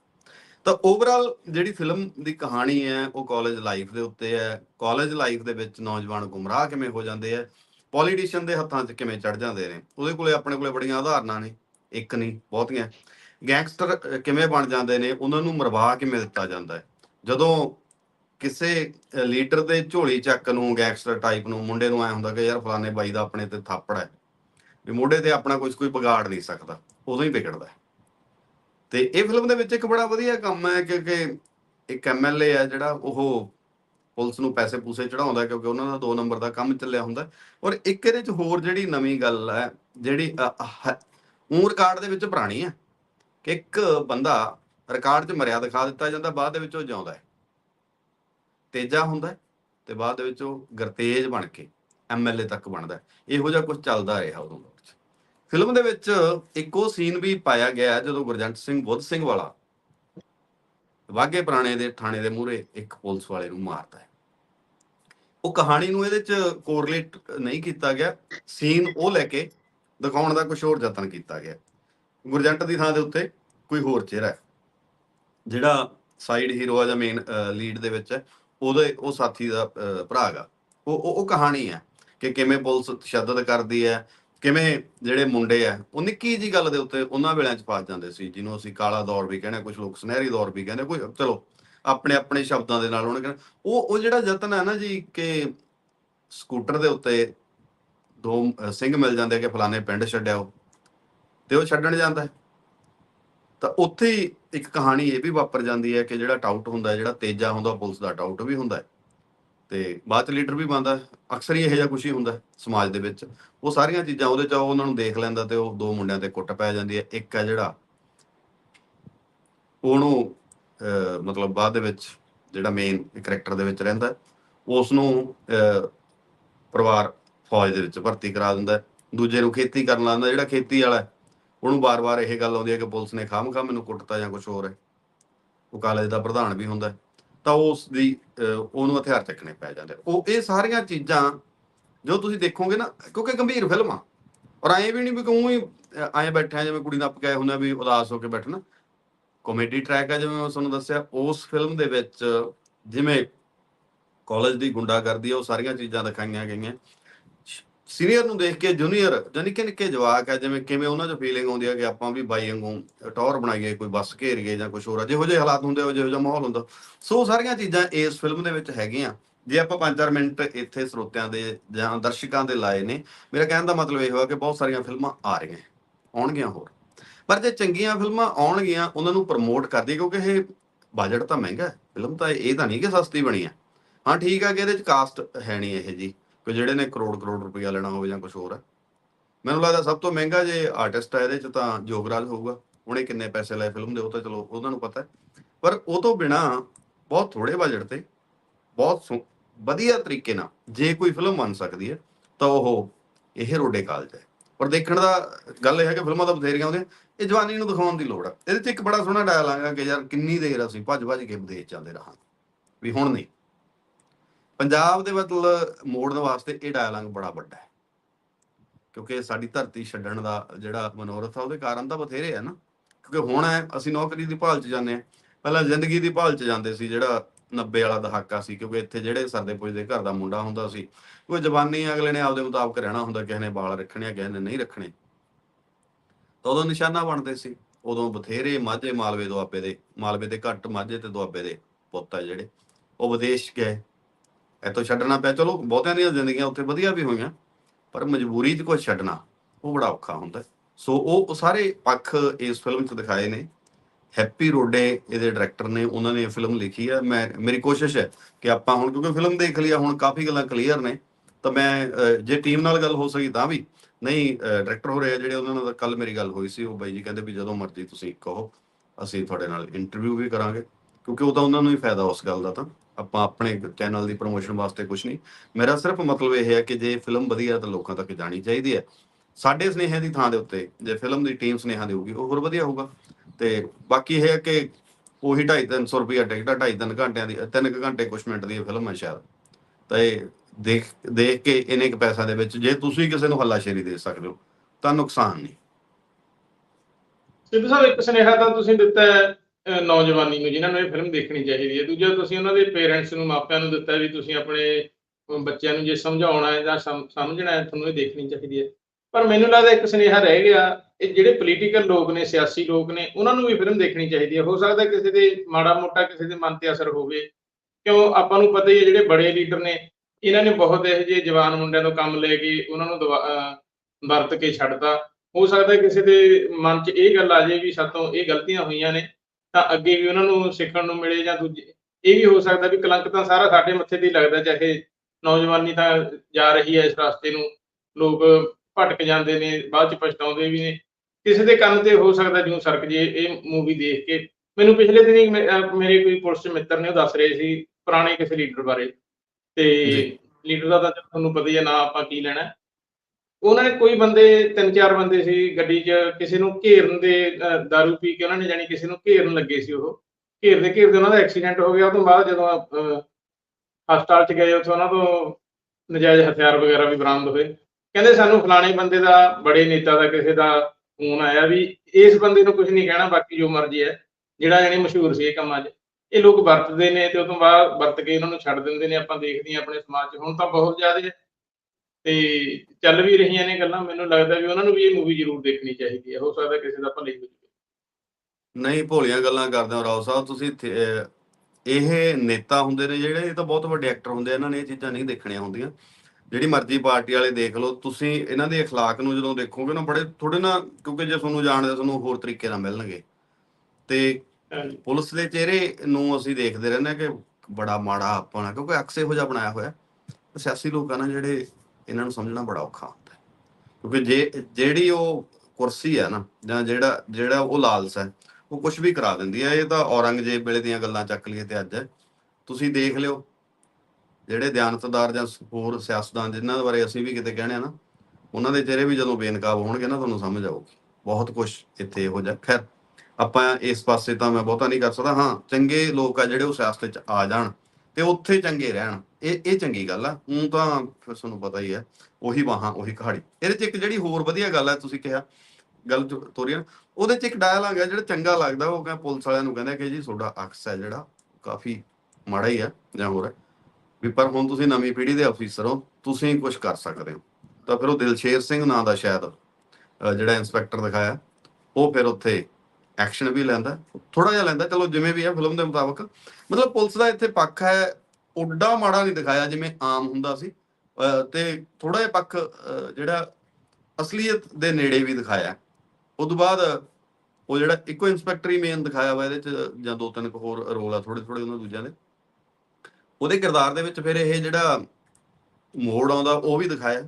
Speaker 2: ਤਾਂ ਓਵਰਆਲ ਜਿਹੜੀ ਫਿਲਮ ਦੀ ਕਹਾਣੀ ਹੈ, ਉਹ ਕਾਲਜ ਲਾਈਫ ਦੇ ਉੱਤੇ ਹੈ। ਕਾਲਜ ਲਾਈਫ ਦੇ ਵਿੱਚ ਨੌਜਵਾਨ ਗੁੰਮਰਾਹ ਕਿਵੇਂ ਹੋ ਜਾਂਦੇ ਆ? ਪੋਲੀਟੀਸ਼ੀਅਨ ਦੇ ਹੱਥਾਂ 'ਚ ਕਿਵੇਂ ਚੜ ਜਾਂਦੇ ਨੇ, ਉਹਦੇ ਕੋਲੇ ਆਪਣੇ ਕੋਲੇ ਬੜੀਆਂ ਉਦਾਹਰਨਾਂ ਨੇ, ਇੱਕ ਨਹੀਂ, ਬਹੁਤੀਆਂ ਗੈਂਗਸਟਰ ਕਿਵੇਂ ਬਣ ਜਾਂਦੇ ਨੇ, ਉਹਨਾਂ ਨੂੰ ਮਰਵਾ ਕਿਵੇਂ ਦਿੱਤਾ ਜਾਂਦਾ ਹੈ ਜਦੋਂ ਕਿਸੇ ਲੀਡਰ ਦੇ ਝੋਲੀ ਚੱਕ ਨੂੰ ਗੈਂਗਸਟਰ ਟਾਈਪ ਨੂੰ, ਮੁੰਡੇ ਨੂੰ ਐ ਹੁੰਦਾ ਕਿ ਯਾਰ ਫਲਾਣੇ ਬਾਈ ਦਾ ਆਪਣੇ ਤੇ ਥਾਪੜ ਹੈ, ਵੀ ਮੋਢੇ ਤੇ ਆਪਣਾ ਕੁਝ ਕੋਈ ਵਿਗਾੜ ਨਹੀਂ ਸਕਦਾ, ਉਦੋਂ ਹੀ ਵਿਗੜਦਾ ਹੈ। ਤੇ ਇਹ ਫਿਲਮ ਦੇ ਵਿੱਚ ਇੱਕ ਬੜਾ ਵਧੀਆ ਕੰਮ ਹੈ ਕਿਉਂਕਿ ਇੱਕ ਐਮਐਲਏ ਹੈ ਜਿਹੜਾ, ਉਹ ਪੁਲਿਸ ਨੂੰ ਪੈਸੇ ਪੂਸੇ ਚੜਾਉਂਦਾ ਕਿਉਂਕਿ ਉਹਨਾਂ ਦਾ 2 ਨੰਬਰ ਦਾ ਕੰਮ ਚੱਲਿਆ ਹੁੰਦਾ ਔਰ ਇੱਕ ਇਹਦੇ ਚ ਹੋਰ ਜਿਹੜੀ ਨਵੀਂ ਗੱਲ ਹੈ, ਜਿਹੜੀ ਊਂ ਰਿਕਾਰਡ ਦੇ ਵਿੱਚ ਪੁਰਾਣੀ ਹੈ ਕਿ ਇੱਕ ਬੰਦਾ ਰਿਕਾਰਡ 'ਚ ਮਰਿਆ ਦਿਖਾ ਦਿੱਤਾ ਜਾਂਦਾ, ਬਾਅਦ ਦੇ ਵਿੱਚ ਉਹ ਜਿਉਂਦਾ ਹੈ। ਤੇਜਾ ਹੁੰਦਾ ਤੇ ਬਾਅਦ ਦੇ ਵਿੱਚ ਉਹ ਗਰਤੇਜ ਬਣ ਕੇ ਐਮਐਲਏ ਤੱਕ ਬਣਦਾ ਇਹੋ ਜਿਹਾ ਕੁਝ ਚੱਲਦਾ ਰਿਹਾ ਉਦੋਂ ਦੌਰ 'ਚ ਫਿਲਮ ਦੇ ਵਿੱਚ ਇੱਕ ਉਹ ਸੀਨ ਵੀ ਪਾਇਆ ਗਿਆ ਜਦੋਂ ਗੁਰਜੰਟ ਸਿੰਘ ਬੁੱਧ ਸਿੰਘ ਵਾਲਾ ਵਾਗੇ ਪੁਰਾਣੇ ਦੇ ਥਾਣੇ ਦੇ ਮੂਹਰੇ ਇੱਕ ਪੁਲਿਸ ਵਾਲੇ ਨੂੰ ਮਾਰਦਾ ਹੈ। ਉਹ ਕਹਾਣੀ ਨੂੰ ਇਹਦੇ 'ਚ ਕੋਰਿਲੇਟ ਨਹੀਂ ਕੀਤਾ ਗਿਆ। ਸੀਨ ਉਹ ਲੈ ਕੇ ਦਿਖਾਉਣ ਦਾ ਕੁਝ ਹੋਰ ਯਤਨ ਕੀਤਾ ਗਿਆ। ਗੁਰਜੰਟ ਦੀ ਥਾਂ ਦੇ ਉੱਤੇ ਕੋਈ ਹੋਰ ਚਿਹਰਾ ਹੈ, ਜਿਹੜਾ ਸਾਈਡ ਹੀਰੋ ਆ ਜਾਂ ਮੇਨ ਲੀਡ ਦੇ ਵਿੱਚ ਹੈ, ਉਹਦੇ, ਉਹ ਸਾਥੀ ਦਾ ਭਰਾ ਗਾ ਉਹ ਉਹ ਉਹ ਕਹਾਣੀ ਹੈ ਕਿ ਕਿਵੇਂ ਪੁਲਿਸ ਤਸ਼ੱਦਦ ਕਰਦੀ ਹੈ ਕਿਵੇਂ ਜਿਹੜੇ ਮੁੰਡੇ ਆ, ਉਹ ਨਿੱਕੀ ਜੀ ਗੱਲ ਦੇ ਉੱਤੇ ਉਹਨਾਂ ਵੇਲਿਆਂ 'ਚ ਫਸ ਜਾਂਦੇ ਸੀ, ਜਿਹਨੂੰ ਅਸੀਂ ਕਾਲਾ ਦੌਰ ਵੀ ਕਹਿੰਦੇ ਕੁਝ ਲੋਕ ਸੁਨਹਿਰੀ ਦੌਰ ਵੀ ਕਹਿੰਦੇ ਕੋਈ ਚਲੋ, ਆਪਣੇ ਆਪਣੇ ਸ਼ਬਦਾਂ ਦੇ ਨਾਲ ਉਹਨੇ ਕਹਿੰਦੇ ਉਹ ਉਹ ਜਿਹੜਾ ਯਤਨ ਹੈ ਨਾ ਜੀ ਕਿ ਸਕੂਟਰ ਦੇ ਉੱਤੇ ਦੋ ਸਿੰਘ ਮਿਲ ਜਾਂਦੇ ਕਿ ਫਲਾਣੇ ਪਿੰਡ ਛੱਡਿਆ ਉਹ, ਤੇ ਉਹ ਛੱਡਣ ਜਾਂਦਾ। ਤਾਂ ਉੱਥੇ ਹੀ ਇੱਕ ਕਹਾਣੀ ਇਹ ਵੀ ਵਾਪਰ ਜਾਂਦੀ ਹੈ ਕਿ ਜਿਹੜਾ ਟਾਊਟ ਹੁੰਦਾ, ਜਿਹੜਾ ਤੇਜਾ ਹੁੰਦਾ ਪੁਲਿਸ ਦਾ ਟਾਊਟ ਵੀ ਹੁੰਦਾ ਤੇ ਬਾਅਦ ਚ ਲੀਡਰ ਵੀ ਬਣਦਾ ਅਕਸਰ ਹੀ ਇਹੋ ਜਿਹਾ ਕੁਛ ਹੀ ਹੁੰਦਾ ਸਮਾਜ ਦੇ ਵਿੱਚ। ਉਹ ਸਾਰੀਆਂ ਚੀਜ਼ਾਂ ਉਹਦੇ ਚ ਉਹ ਉਹਨਾਂ ਨੂੰ ਦੇਖ ਲੈਂਦਾ ਤੇ ਉਹ ਦੋ ਮੁੰਡਿਆਂ ਤੇ ਕੁੱਟ ਪੈ ਜਾਂਦੀ ਹੈ। ਇੱਕ ਹੈ ਜਿਹੜਾ ਉਹਨੂੰ ਅਹ, ਮਤਲਬ ਬਾਅਦ ਦੇ ਵਿੱਚ ਜਿਹੜਾ ਮੇਨ ਕੈਰੈਕਟਰ ਦੇ ਵਿੱਚ ਰਹਿੰਦਾ ਹੈ, ਉਸ ਨੂੰ ਅਹ, ਪਰਿਵਾਰ ਫੌਜ ਦੇ ਵਿੱਚ ਭਰਤੀ ਕਰਾ ਦਿੰਦਾ ਦੂਜੇ ਨੂੰ ਖੇਤੀ ਕਰਨ ਲਾਉਂਦਾ ਜਿਹੜਾ ਖੇਤੀ ਵਾਲਾ ਉਹਨੂੰ ਬਾਰ-ਬਾਰ ਇਹ ਗੱਲ ਆਉਂਦੀ ਹੈ ਕਿ ਪੁਲਿਸ ਨੇ ਖਾਮ-ਖਾਮ ਮੈਨੂੰ ਕੁੱਟਤਾ ਜਾਂ ਕੁਝ ਹੋਰ ਹੈ। ਉਹ ਕਾਲਜ ਦਾ ਪ੍ਰਧਾਨ ਵੀ ਹੁੰਦਾ ਤਾਂ ਉਸ ਦੀ ਉਹਨੂੰ ਹਥਿਆਰ ਚੱਕਣੇ ਪੈ ਜਾਂਦੇ। ਉਹ ਇਹ ਸਾਰੀਆਂ ਚੀਜ਼ਾਂ ਜੋ ਤੁਸੀਂ ਦੇਖੋਗੇ ਨਾ, ਕਿਉਂਕਿ ਗੰਭੀਰ ਫਿਲਮ ਆ। ਔਰ ਐਂ ਵੀ ਨਹੀਂ ਵੀ ਕਿਉਂ ਹੀ ਐਂ ਬੈਠੇ ਜਿਵੇਂ ਕੁੜੀ ਨੱਪ ਕੇ ਆਏ ਹੁੰਦੇ ਆ ਵੀ ਉਦਾਸ ਹੋ ਕੇ ਬੈਠਣਾ। ਕਾਮੇਡੀ ਟਰੈਕ ਆ ਜਿਵੇਂ ਮੈਂ ਤੁਹਾਨੂੰ ਦੱਸਿਆ, ਉਸ ਫਿਲਮ ਦੇ ਵਿੱਚ ਜਿਵੇਂ ਕਾਲਜ ਦੀ ਗੁੰਡਾਗਰਦੀ ਉਹ ਸਾਰੀਆਂ ਚੀਜ਼ਾਂ ਦਿਖਾਈਆਂ ਗਈਆਂ। ਸੀਨੀਅਰ ਨੂੰ ਦੇਖ ਕੇ ਜੂਨੀਅਰ ਜਾਂ ਨਿੱਕੇ ਨਿੱਕੇ ਜਵਾਕ ਆ, ਜਿਵੇਂ ਕਿਵੇਂ ਉਹਨਾਂ 'ਚ ਫੀਲਿੰਗ ਆਉਂਦੀ ਆ ਕਿ ਆਪਾਂ ਵੀ ਬਾਈ ਵਾਂਗੂ ਟੌਰ ਬਣਾਈਏ, ਕੋਈ ਬੱਸ ਘੇਰੀਏ ਜਾਂ ਕੁਝ ਹੋਰ ਆ, ਜਿਹੋ ਜਿਹੇ ਹਾਲਾਤ ਹੁੰਦੇ ਹੋ ਜਿਹੋ ਜਿਹਾ ਮਾਹੌਲ ਹੁੰਦਾ। ਸੋ ਉਹ ਸਾਰੀਆਂ ਚੀਜ਼ਾਂ ਇਸ ਫਿਲਮ ਦੇ ਵਿੱਚ ਹੈਗੀਆਂ। ਜੇ ਆਪਾਂ 5-4 ਮਿੰਟ ਇੱਥੇ ਸਰੋਤਿਆਂ ਦੇ ਜਾਂ ਦਰਸ਼ਕਾਂ ਦੇ ਲਾਏ ਨੇ, ਮੇਰਾ ਕਹਿਣ ਦਾ ਮਤਲਬ ਇਹ ਹੋਇਆ ਕਿ ਬਹੁਤ ਸਾਰੀਆਂ ਫਿਲਮਾਂ ਆ ਰਹੀਆਂ, ਆਉਣਗੀਆਂ ਹੋਰ। ਪਰ ਜੇ ਚੰਗੀਆਂ ਫਿਲਮਾਂ ਆਉਣਗੀਆਂ, ਉਹਨਾਂ ਨੂੰ ਪ੍ਰਮੋਟ ਕਰਦੀ, ਕਿਉਂਕਿ ਇਹ ਬਜਟ ਤਾਂ ਮਹਿੰਗਾ ਹੈ ਫਿਲਮ ਤਾਂ ਇਹ ਤਾਂ ਨਹੀਂ ਕਿ ਸਸਤੀ ਬਣੀ ਹੈ। ਹਾਂ, ਠੀਕ ਆ ਕਿ ਇਹਦੇ ਚ ਕਾਸਟ ਹੈ ਨਹੀਂ ਇਹ ਜੀ। ਕਿ ਜਿਹੜੇ ਨੇ ਕਰੋੜ ਕਰੋੜ ਰੁਪਇਆ ਲੈਣਾ ਹੋਵੇ ਜਾਂ ਕੁਝ ਹੋਰ ਹੈ। ਮੈਨੂੰ ਲੱਗਦਾ ਸਭ ਤੋਂ ਮਹਿੰਗਾ ਜੇ ਆਰਟਿਸਟ ਹੈ ਇਹਦੇ ਚ ਤਾਂ ਜੋਗਰਾਜ ਹੋਊਗਾ। ਉਹਨੇ ਕਿੰਨੇ ਪੈਸੇ ਲਏ ਫਿਲਮ ਦੇ, ਉਹ ਤਾਂ ਚਲੋ ਉਹਨਾਂ ਨੂੰ ਪਤਾ ਪਰ ਉਹ ਤੋਂ ਬਿਨਾ ਬਹੁਤ ਥੋੜੇ ਬਜਟ ਤੇ, ਬਹੁਤ ਸੋ- ਵਧੀਆ ਤਰੀਕੇ ਨਾਲ ਜੇ ਕੋਈ ਫਿਲਮ ਬਣ ਸਕਦੀ ਹੈ, ਤਾਂ ਉਹ ਇਹ ਰੋਡੇ ਕਾਲਜ ਹੈ। ਪਰ ਦੇਖਣ ਦਾ ਗੱਲ ਇਹ ਹੈ ਕਿ ਫਿਲਮਾਂ ਤਾਂ ਬਥੇਰੀਆਂ ਆਉਂਦੀਆਂ ਇਹ ਜਵਾਨੀ ਨੂੰ ਦਿਖਾਉਣ ਦੀ ਲੋੜ ਹੈ। ਇਹਦੇ 'ਚ ਇੱਕ ਬੜਾ ਸੋਹਣਾ ਡਾਇਲਾਗ ਹੈ ਕਿ ਯਾਰ ਕਿੰਨੀ ਦੇਰ ਅਸੀਂ ਭੱਜ ਭੱਜ ਕੇ ਵਿਦੇਸ਼ ਜਾਂਦੇ ਰਹਾਂਗੇ। ਵੀ ਹੁਣ ਨਹੀਂ। ਪੰਜਾਬ ਦੇ ਮਤਲਬ ਮੋੜਨ ਵਾਸਤੇ ਇਹ ਡਾਇਲਾਗ ਬੜਾ ਵੱਡਾ ਹੈ। ਕਿਉਂਕਿ ਸਾਡੀ ਧਰਤੀ ਛੱਡਣ ਦਾ ਜਿਹੜਾ ਮਨੋਰਥ ਆ, ਉਹਦੇ ਕਾਰਨ ਤਾਂ ਬਥੇਰੇ ਆ ਨਾ। ਕਿਉਂਕਿ ਹੁਣ ਅਸੀਂ ਨੌਕਰੀ ਦੀ ਭਾਲ 'ਚ ਜਾਂਦੇ ਆ। ਪਹਿਲਾਂ ਜ਼ਿੰਦਗੀ ਦੀ ਭਾਲ 'ਚ ਜਾਂਦੇ ਸੀ, ਜਿਹੜਾ 90 ਵਾਲਾ ਦਹਾਕਾ ਸੀ। ਕਿਉਂਕਿ ਇੱਥੇ ਜਿਹੜੇ ਸਰਦੇ ਪੁੱਜਦੇ ਘਰ ਦਾ ਮੁੰਡਾ ਹੁੰਦਾ ਸੀ ਉਹ ਜਵਾਨੀ ਅਗਲੇ ਨੇ ਆਪਦੇ ਮੁਤਾਬਕ ਰਹਿਣਾ ਹੁੰਦਾ, ਕਿਸੇ ਨੇ ਵਾਲ ਰੱਖਣੇ ਆ, ਕਿਸੇ ਨੇ ਨਹੀਂ ਰੱਖਣੇ। ਤਾਂ ਉਦੋਂ ਨਿਸ਼ਾਨਾ ਬਣਦੇ ਸੀ। ਉਦੋਂ ਬਥੇਰੇ ਮਾਝੇ ਮਾਲਵੇ ਦੁਆਬੇ ਦੇ, ਮਾਲਵੇ ਦੇ ਘੱਟ ਮਾਝੇ ਤੇ ਦੁਆਬੇ ਦੇ ਪੁੱਤ ਆ ਜਿਹੜੇ। ਉਹ ਵਿਦੇਸ਼ ਗਏ। ਇੱਥੋਂ ਛੱਡਣਾ ਪਿਆ। ਚਲੋ, ਬਹੁਤਿਆਂ ਦੀਆਂ ਜ਼ਿੰਦਗੀਆਂ ਉੱਥੇ ਵਧੀਆ ਵੀ ਹੋਈਆਂ, ਪਰ ਮਜਬੂਰੀ 'ਚ ਕੁਝ ਛੱਡਣਾ, ਉਹ ਬੜਾ ਔਖਾ ਹੁੰਦਾ। ਸੋ ਉਹ ਉਹ ਸਾਰੇ ਪੱਖ ਇਸ ਫਿਲਮ 'ਚ ਦਿਖਾਏ ਨੇ। ਹੈਪੀ ਰੋਡੇ ਇਹਦੇ ਡਾਇਰੈਕਟਰ ਨੇ, ਉਹਨਾਂ ਨੇ ਇਹ ਫਿਲਮ ਲਿਖੀ ਹੈ ਮੈਂ, ਮੇਰੀ ਕੋਸ਼ਿਸ਼ ਹੈ ਕਿ ਆਪਾਂ ਹੁਣ, ਕਿਉਂਕਿ ਫਿਲਮ ਦੇਖ ਲਈ ਆ, ਹੁਣ ਕਾਫੀ ਗੱਲਾਂ ਕਲੀਅਰ ਨੇ। ਤਾਂ ਮੈਂ ਜੇ ਟੀਮ ਨਾਲ ਗੱਲ ਹੋ ਸਕੀ ਤਾਂ ਵੀ। ਨਹੀਂ ਡਾਇਰੈਕਟਰ ਹੋ ਰਹੇ ਆ ਜਿਹੜੇ ਉਹਨਾਂ ਨਾਲ ਕੱਲ ਮੇਰੀ ਗੱਲ ਹੋਈ ਸੀ, ਉਹ ਬਾਈ ਜੀ ਕਹਿੰਦੇ ਵੀ ਜਦੋਂ ਮਰਜ਼ੀ ਤੁਸੀਂ ਕਹੋ, ਅਸੀਂ ਤੁਹਾਡੇ ਨਾਲ ਇੰਟਰਵਿਊ ਵੀ ਕਰਾਂਗੇ। ਕਿਉਂਕਿ ਉਹ ਤਾਂ ਉਹਨਾਂ ਨੂੰ ਹੀ ਫਾਇਦਾ ਉਸ ਗੱਲ ਦਾ ਤਾਂ। ਆਪਾਂ ਆਪਣੇ ਚੈਨਲ ਦੀ ਪ੍ਰੋਮੋਸ਼ਨ ਵਾਸਤੇ ਕੁਝ ਨਹੀਂ। ਮੇਰਾ ਸਿਰਫ ਮਤਲਬ ਇਹ ਹੈ ਕਿ ਜੇ ਫਿਲਮ ਵਧੀਆ ਤਾਂ ਲੋਕਾਂ ਤੱਕ ਜਾਣੀ ਚਾਹੀਦੀ ਹੈ। ਸਾਡੇ ਸੁਨੇਹੇ ਦੀ ਥਾਂ ਦੇ ਉੱਤੇ ਜੇ ਫਿਲਮ ਦੀ ਟੀਮ ਸੁਨੇਹਾ ਦੇਊਗੀ, ਉਹ ਹੋਰ ਵਧੀਆ ਹੋਊਗਾ। ਤੇ ਬਾਕੀ ਇਹ ਹੈ ਕਿ ਉਹੀ 2.5 300 ਰੁਪਿਆ ਟਿਕਟ 2.5 3 ਘੰਟਿਆਂ ਦੀ 3 ਘੰਟੇ ਕੁਝ ਮਿੰਟ ਦੀ ਇਹ ਫਿਲਮ ਹੈ ਸ਼ਾਇਦ। ਤਾਂ ਇਹ ਦੇਖ ਦੇਖ ਕੇ ਇਹਨੇ ਇੱਕ ਪੈਸਾ ਦੇ ਵਿੱਚ ਜੇ ਤੁਸੀਂ ਕਿਸੇ ਨੂੰ ਹੱਲਾਸ਼ੇਰੀ ਦੇ ਸਕਦੇ ਹੋ, ਤਾਂ ਨੁਕਸਾਨ ਨਹੀਂ।
Speaker 1: ਸਿੱਧੂ ਸਾਹਿਬ, ਇੱਕ ਸੁਨੇਹਾ ਤਾਂ ਤੁਸੀਂ ਦਿੱਤਾ ਹੈ ਨੌਜਵਾਨੀ ਨੂੰ, ਜਿਨ੍ਹਾਂ ਨੂੰ ਇਹ ਫਿਲਮ ਦੇਖਣੀ ਚਾਹੀਦੀ ਹੈ। ਦੂਜਾ, ਤੁਸੀਂ ਉਹਨਾਂ ਦੇ ਪੇਰੈਂਟਸ ਨੂੰ ਮਾਪਿਆਂ ਨੂੰ ਦਿੱਤਾ ਵੀ ਤੁਸੀਂ ਆਪਣੇ ਬੱਚਿਆਂ ਨੂੰ ਜੇ ਸਮਝਾਉਣਾ ਹੈ ਜਾਂ ਸਮਝਣਾ ਹੈ, ਤੁਹਾਨੂੰ ਇਹ ਦੇਖਣੀ ਚਾਹੀਦੀ ਹੈ। ਪਰ ਮੈਨੂੰ ਲੱਗਦਾ ਇੱਕ ਸੁਨੇਹਾ ਰਹਿ ਗਿਆ, ਇਹ ਜਿਹੜੇ ਪੋਲੀਟੀਕਲ ਲੋਕ ਨੇ, ਸਿਆਸੀ ਲੋਕ ਨੇ, ਉਹਨਾਂ ਨੂੰ ਵੀ ਫਿਲਮ ਦੇਖਣੀ ਚਾਹੀਦੀ ਹੈ। ਹੋ ਸਕਦਾ ਕਿਸੇ ਦੇ ਮਾੜਾ ਮੋਟਾ ਕਿਸੇ ਦੇ ਮਨ ਤੇ ਅਸਰ ਹੋਵੇ। ਕਿਉਂ? ਆਪਾਂ ਨੂੰ ਪਤਾ ਹੀ ਹੈ, ਜਿਹੜੇ ਬੜੇ ਲੀਡਰ ਨੇ, ਇਹਨਾਂ ਨੇ ਬਹੁਤ ਇਹੋ ਜਿਹੇ ਜਵਾਨ ਮੁੰਡਿਆਂ ਤੋਂ ਕੰਮ ਲੈ ਕੇ ਉਹਨਾਂ ਨੂੰ ਦਵਾ- ਵਰਤ ਕੇ ਛੱਡਤਾ। ਹੋ ਸਕਦਾ ਕਿਸੇ ਦੇ ਮਨ 'ਚ ਇਹ ਗੱਲ ਆ ਜਾਏ ਵੀ ਸਾਤੋਂ ਇਹ ਗਲਤੀਆਂ ਹੋਈਆਂ ਨੇ ਤਾਂ ਅੱਗੇ ਵੀ ਉਹਨਾਂ ਨੂੰ ਸਿੱਖਣ ਨੂੰ ਮਿਲੇ ਜਾਂ ਦੂਜੇ ਇਹ ਵੀ ਹੋ ਸਕਦਾ ਵੀ ਕਲੰਕ ਤਾਂ ਸਾਰਾ ਸਾਡੇ ਮੱਥੇ ਤੇ ਹੀ ਲੱਗਦਾ ਚਾਹੇ ਨੌਜਵਾਨੀ ਤਾਂ ਜਾ ਰਹੀ ਹੈ ਇਸ ਰਸਤੇ ਨੂੰ ਲੋਕ ਭਟਕ ਜਾਂਦੇ ਨੇ ਬਾਅਦ ਚ ਪਛਤਾਉਂਦੇ ਵੀ ਨੇ ਕਿਸੇ ਦੇ ਕੰਨ ਤੇ ਹੋ ਸਕਦਾ ਜਿਉਂ ਸਰਕ ਜੇ ਇਹ ਮੂਵੀ ਦੇਖ ਕੇ ਮੈਨੂੰ ਪਿਛਲੇ ਦਿਨੀ ਮੇਰੇ ਕੋਈ ਪੁਲਿਸ ਮਿੱਤਰ ਨੇ ਉਹ ਦੱਸ ਰਹੇ ਸੀ ਪੁਰਾਣੇ ਕਿਸੇ ਲੀਡਰ ਬਾਰੇ ਤੇ। ਲੀਡਰ ਦਾ ਤਾਂ ਤੁਹਾਨੂੰ ਪਤਾ ਹੀ ਹੈ ਨਾ ਆਪਾਂ ਕੀ ਲੈਣਾ। ਉਹਨਾਂ ਨੇ ਕੋਈ ਬੰਦੇ ਤਿੰਨ ਚਾਰ ਬੰਦੇ ਸੀ ਗੱਡੀ 'ਚ ਕਿਸੇ ਨੂੰ ਘੇਰਨ ਦੇ ਅਹ, ਦਾਰੂ ਪੀ ਕੇ ਉਹਨਾਂ ਨੇ ਜਾਨੀ ਕਿਸੇ ਨੂੰ ਘੇਰਨ ਲੱਗੇ ਸੀ ਉਹ। ਘੇਰਦੇ ਘੇਰਦੇ ਉਹਨਾਂ ਦਾ ਐਕਸੀਡੈਂਟ ਹੋ ਗਿਆ ਉਹ ਤੋਂ ਬਾਅਦ ਜਦੋਂ ਹਸਪਤਾਲ 'ਚ ਗਏ ਉੱਥੇ ਉਹਨਾਂ ਤੋਂ ਨਜਾਇਜ਼ ਹਥਿਆਰ ਵਗੈਰਾ ਵੀ ਬਰਾਮਦ ਹੋਏ। ਕਹਿੰਦੇ ਸਾਨੂੰ ਫਲਾਣੇ ਬੰਦੇ ਦਾ ਬੜੇ ਨੇਤਾ ਦਾ ਕਿਸੇ ਦਾ ਫੋਨ ਆਇਆ ਵੀ ਇਸ ਬੰਦੇ ਨੂੰ ਕੁਝ ਨਹੀਂ ਕਹਿਣਾ ਬਾਕੀ ਜੋ ਮਰਜ਼ੀ ਹੈ ਜਿਹੜਾ ਜਾਨੀ ਮਸ਼ਹੂਰ ਸੀ ਇਹ ਕੰਮਾਂ 'ਚ। ਇਹ ਲੋਕ ਵਰਤਦੇ ਨੇ ਤੇ ਉਸ ਤੋਂ ਬਾਅਦ ਵਰਤ ਕੇ ਇਹਨਾਂ ਨੂੰ ਛੱਡ ਦਿੰਦੇ ਨੇ ਆਪਾਂ ਦੇਖਦੇ ਹਾਂ ਆਪਣੇ ਸਮਾਜ 'ਚ। ਹੁਣ ਤਾਂ ਬਹੁਤ ਜ਼ਿਆਦਾ ਤੇ ਚੱਲ ਵੀ ਰਹੀਆਂ ਨੇ ਗੱਲਾਂ ਮੈਨੂੰ ਲੱਗਦਾ ਵੀ ਉਹਨਾਂ ਨੂੰ ਵੀ ਇਹ ਮੂਵੀ ਜ਼ਰੂਰ ਦੇਖਣੀ ਚਾਹੀਦੀ ਹੈ ਹੋ ਸਕਦਾ ਕਿਸੇ ਦਾ ਭਲਾ ਹੀ ਹੋ ਜਾਵੇ
Speaker 2: ਨਹੀਂ ਭੋਲੀਆਂ ਗੱਲਾਂ ਕਰਦੇ ਹੋ ਰਾਓ ਸਾਹਿਬ ਤੁਸੀਂ ਇੱਥੇ, ਅਹ, ਇਹ ਨੇਤਾ ਹੁੰਦੇ ਨੇ ਜਿਹੜੇ ਇਹ ਤਾਂ ਬਹੁਤ ਵੱਡੇ ਐਕਟਰ ਹੁੰਦੇ ਆ ਇਹਨਾਂ ਨੇ ਇਹ ਚੀਜ਼ਾਂ ਨਹੀਂ ਦੇਖਣੀਆਂ ਹੁੰਦੀਆਂ ਜਿਹੜੀ ਮਰਜ਼ੀ ਪਾਰਟੀ ਵਾਲੇ ਦੇਖ ਲਓ ਤੁਸੀਂ ਇਹਨਾਂ ਦੇ اخلاق ਨੂੰ ਜਦੋਂ ਦੇਖੋਗੇ ਨਾ ਬੜੇ ਥੋੜੇ ਨਾ ਕਿਉਂਕਿ ਜੇ ਤੁਹਾਨੂੰ ਜਾਣਦੇ ਤੁਹਾਨੂੰ ਹੋਰ ਤਰੀਕੇ ਨਾਲ ਮਿਲਣਗੇ ਤੇ
Speaker 1: ਹਾਂਜੀ
Speaker 2: ਪੁਲਿਸ ਦੇ ਚਿਹਰੇ ਨੂੰ ਅਸੀਂ ਦੇਖਦੇ ਰਹਿੰਦੇ ਹਾਂ ਕਿ ਬੜਾ ਮਾੜਾ ਆਪਣਾ ਕਿਉਂਕਿ ਅਕਸ ਇਹੋ ਜਿਹਾ ਬਣਾਇਆ ਹੋਇਆ ਤੇ ਸਿਆਸੀ ਲੋਕਾਂ ਨਾਲ ਜਿਹੜੇ ਇਹਨਾਂ ਨੂੰ ਸਮਝਣਾ ਬੜਾ ਔਖਾ ਹੁੰਦਾ ਹੈ। ਕਿਉਂਕਿ ਜੇ, ਜਿਹੜੀ ਉਹ ਕੁਰਸੀ ਹੈ ਨਾ, ਜਾਂ ਜਿਹੜਾ ਜਿਹੜਾ ਉਹ ਲਾਲਸ ਹੈ, ਉਹ ਕੁਝ ਵੀ ਕਰਾ ਦਿੰਦੀ ਹੈ। ਇਹ ਤਾਂ ਔਰੰਗਜ਼ੇਬ ਵੇਲੇ ਦੀਆਂ ਗੱਲਾਂ ਚੱਕ ਲਈਏ ਤੇ ਅੱਜ। ਹੈ ਤੁਸੀਂ ਦੇਖ ਲਿਓ, ਜਿਹੜੇ ਦਿਆਨਤਦਾਰ ਜਾਂ ਹੋਰ ਸਿਆਸਤਦਾਨ ਜਿਨ੍ਹਾਂ ਦੇ ਬਾਰੇ ਅਸੀਂ ਵੀ ਕਿਤੇ ਕਹਿਣੇ ਆ ਨਾ, ਉਹਨਾਂ ਦੇ ਚਿਹਰੇ ਵੀ ਜਦੋਂ ਬੇਨਕਾਬ ਹੋਣਗੇ ਨਾ, ਤੁਹਾਨੂੰ ਸਮਝ ਆਊਗੀ। ਬਹੁਤ ਕੁਝ ਇੱਥੇ ਇਹੋ ਜਿਹਾ। ਖੈਰ, ਆਪਾਂ ਇਸ ਪਾਸੇ ਤਾਂ ਮੈਂ ਬਹੁਤਾ ਨਹੀਂ ਕਰ ਸਕਦਾ। ਹਾਂ, ਚੰਗੇ ਲੋਕ ਆ ਜਿਹੜੇ ਉਹ ਸਿਆਸਤ ਵਿੱਚ ਆ ਜਾਣ ਤੇ ਉੱਥੇ ਚੰਗੇ ਰਹਿਣ। ਇਹ ਇਹ ਚੰਗੀ ਗੱਲ ਆ। ਉਹ ਤਾਂ ਫਿਰ ਤੁਹਾਨੂੰ ਪਤਾ ਹੀ ਹੈ ਉਹੀ ਵਾਹਾਂ ਉਹੀ ਕਹਾੜੀ ਇਹਦੇ ਚ ਇੱਕ ਜਿਹੜੀ ਹੋਰ ਵਧੀਆ ਗੱਲ ਹੈ ਤੁਸੀਂ ਕਿਹਾ, ਗੱਲ ਤੋਰੀ ਨਾ, ਉਹਦੇ ਚ ਇੱਕ ਡਾਇਲੌਗ ਹੈ ਜਿਹੜਾ ਚੰਗਾ ਲੱਗਦਾ, ਉਹ ਕਹਿੰਦਾ ਪੁਲਿਸ ਵਾਲਿਆਂ ਨੂੰ ਕਹਿੰਦਾ ਕਿ ਜੀ ਤੁਹਾਡਾ ਅਕਸ ਹੈ ਜਿਹੜਾ, ਕਾਫੀ ਮਾੜਾ ਹੀ ਹੈ ਜਾਂ ਹੋਰ ਹੈ ਵੀ ਪਰ ਹੁਣ ਤੁਸੀਂ ਨਵੀਂ ਪੀੜ੍ਹੀ ਦੇ ਅਫੀਸਰ ਹੋ, ਤੁਸੀਂ ਕੁਝ ਕਰ ਸਕਦੇ ਹੋ। ਤਾਂ ਫਿਰ ਉਹ ਦਿਲਸ਼ੇਰ ਸਿੰਘ ਨਾਂ ਦਾ ਸ਼ਾਇਦ ਜਿਹੜਾ ਇਨਸਪੈਕਟਰ ਦਿਖਾਇਆ, ਉਹ ਫਿਰ ਉੱਥੇ ਐਕਸ਼ਨ ਵੀ ਲੈਂਦਾ ਥੋੜਾ ਜਿਹਾ ਲੈਂਦਾ, ਚਲੋ ਜਿਵੇਂ ਵੀ ਹੈ ਫਿਲਮ ਦੇ ਮੁਤਾਬਕ। ਮਤਲਬ ਪੁਲਿਸ ਦਾ ਇੱਥੇ ਪੱਖ ਹੈ ਉੱਡਾ ਮਾੜਾ ਨਹੀਂ ਦਿਖਾਇਆ ਜਿਵੇਂ ਆਮ ਹੁੰਦਾ ਸੀ। ਤੇ ਥੋੜਾ ਜਿਹਾ ਪੱਖ ਜਿਹੜਾ ਅਸਲੀਅਤ ਦੇ ਨੇੜੇ ਵੀ ਦਿਖਾਇਆ। ਉਸ ਤੋਂ ਬਾਅਦ ਉਹ ਜਿਹੜਾ ਇੱਕੋ ਇੰਸਪੈਕਟਰ ਹੀ ਮੇਨ ਦਿਖਾਇਆ ਵਾ ਇਹਦੇ ਚ, ਜਾਂ ਦੋ ਤਿੰਨ ਕੁ ਹੋਰ ਰੋਲ ਆ ਥੋੜੇ ਥੋੜੇ ਉਹਨਾਂ ਦੂਜਿਆਂ ਦੇ। ਉਹਦੇ ਕਿਰਦਾਰ ਦੇ ਵਿੱਚ ਫਿਰ ਇਹ ਜਿਹੜਾ ਮੋੜ ਆਉਂਦਾ, ਉਹ ਵੀ ਦਿਖਾਇਆ।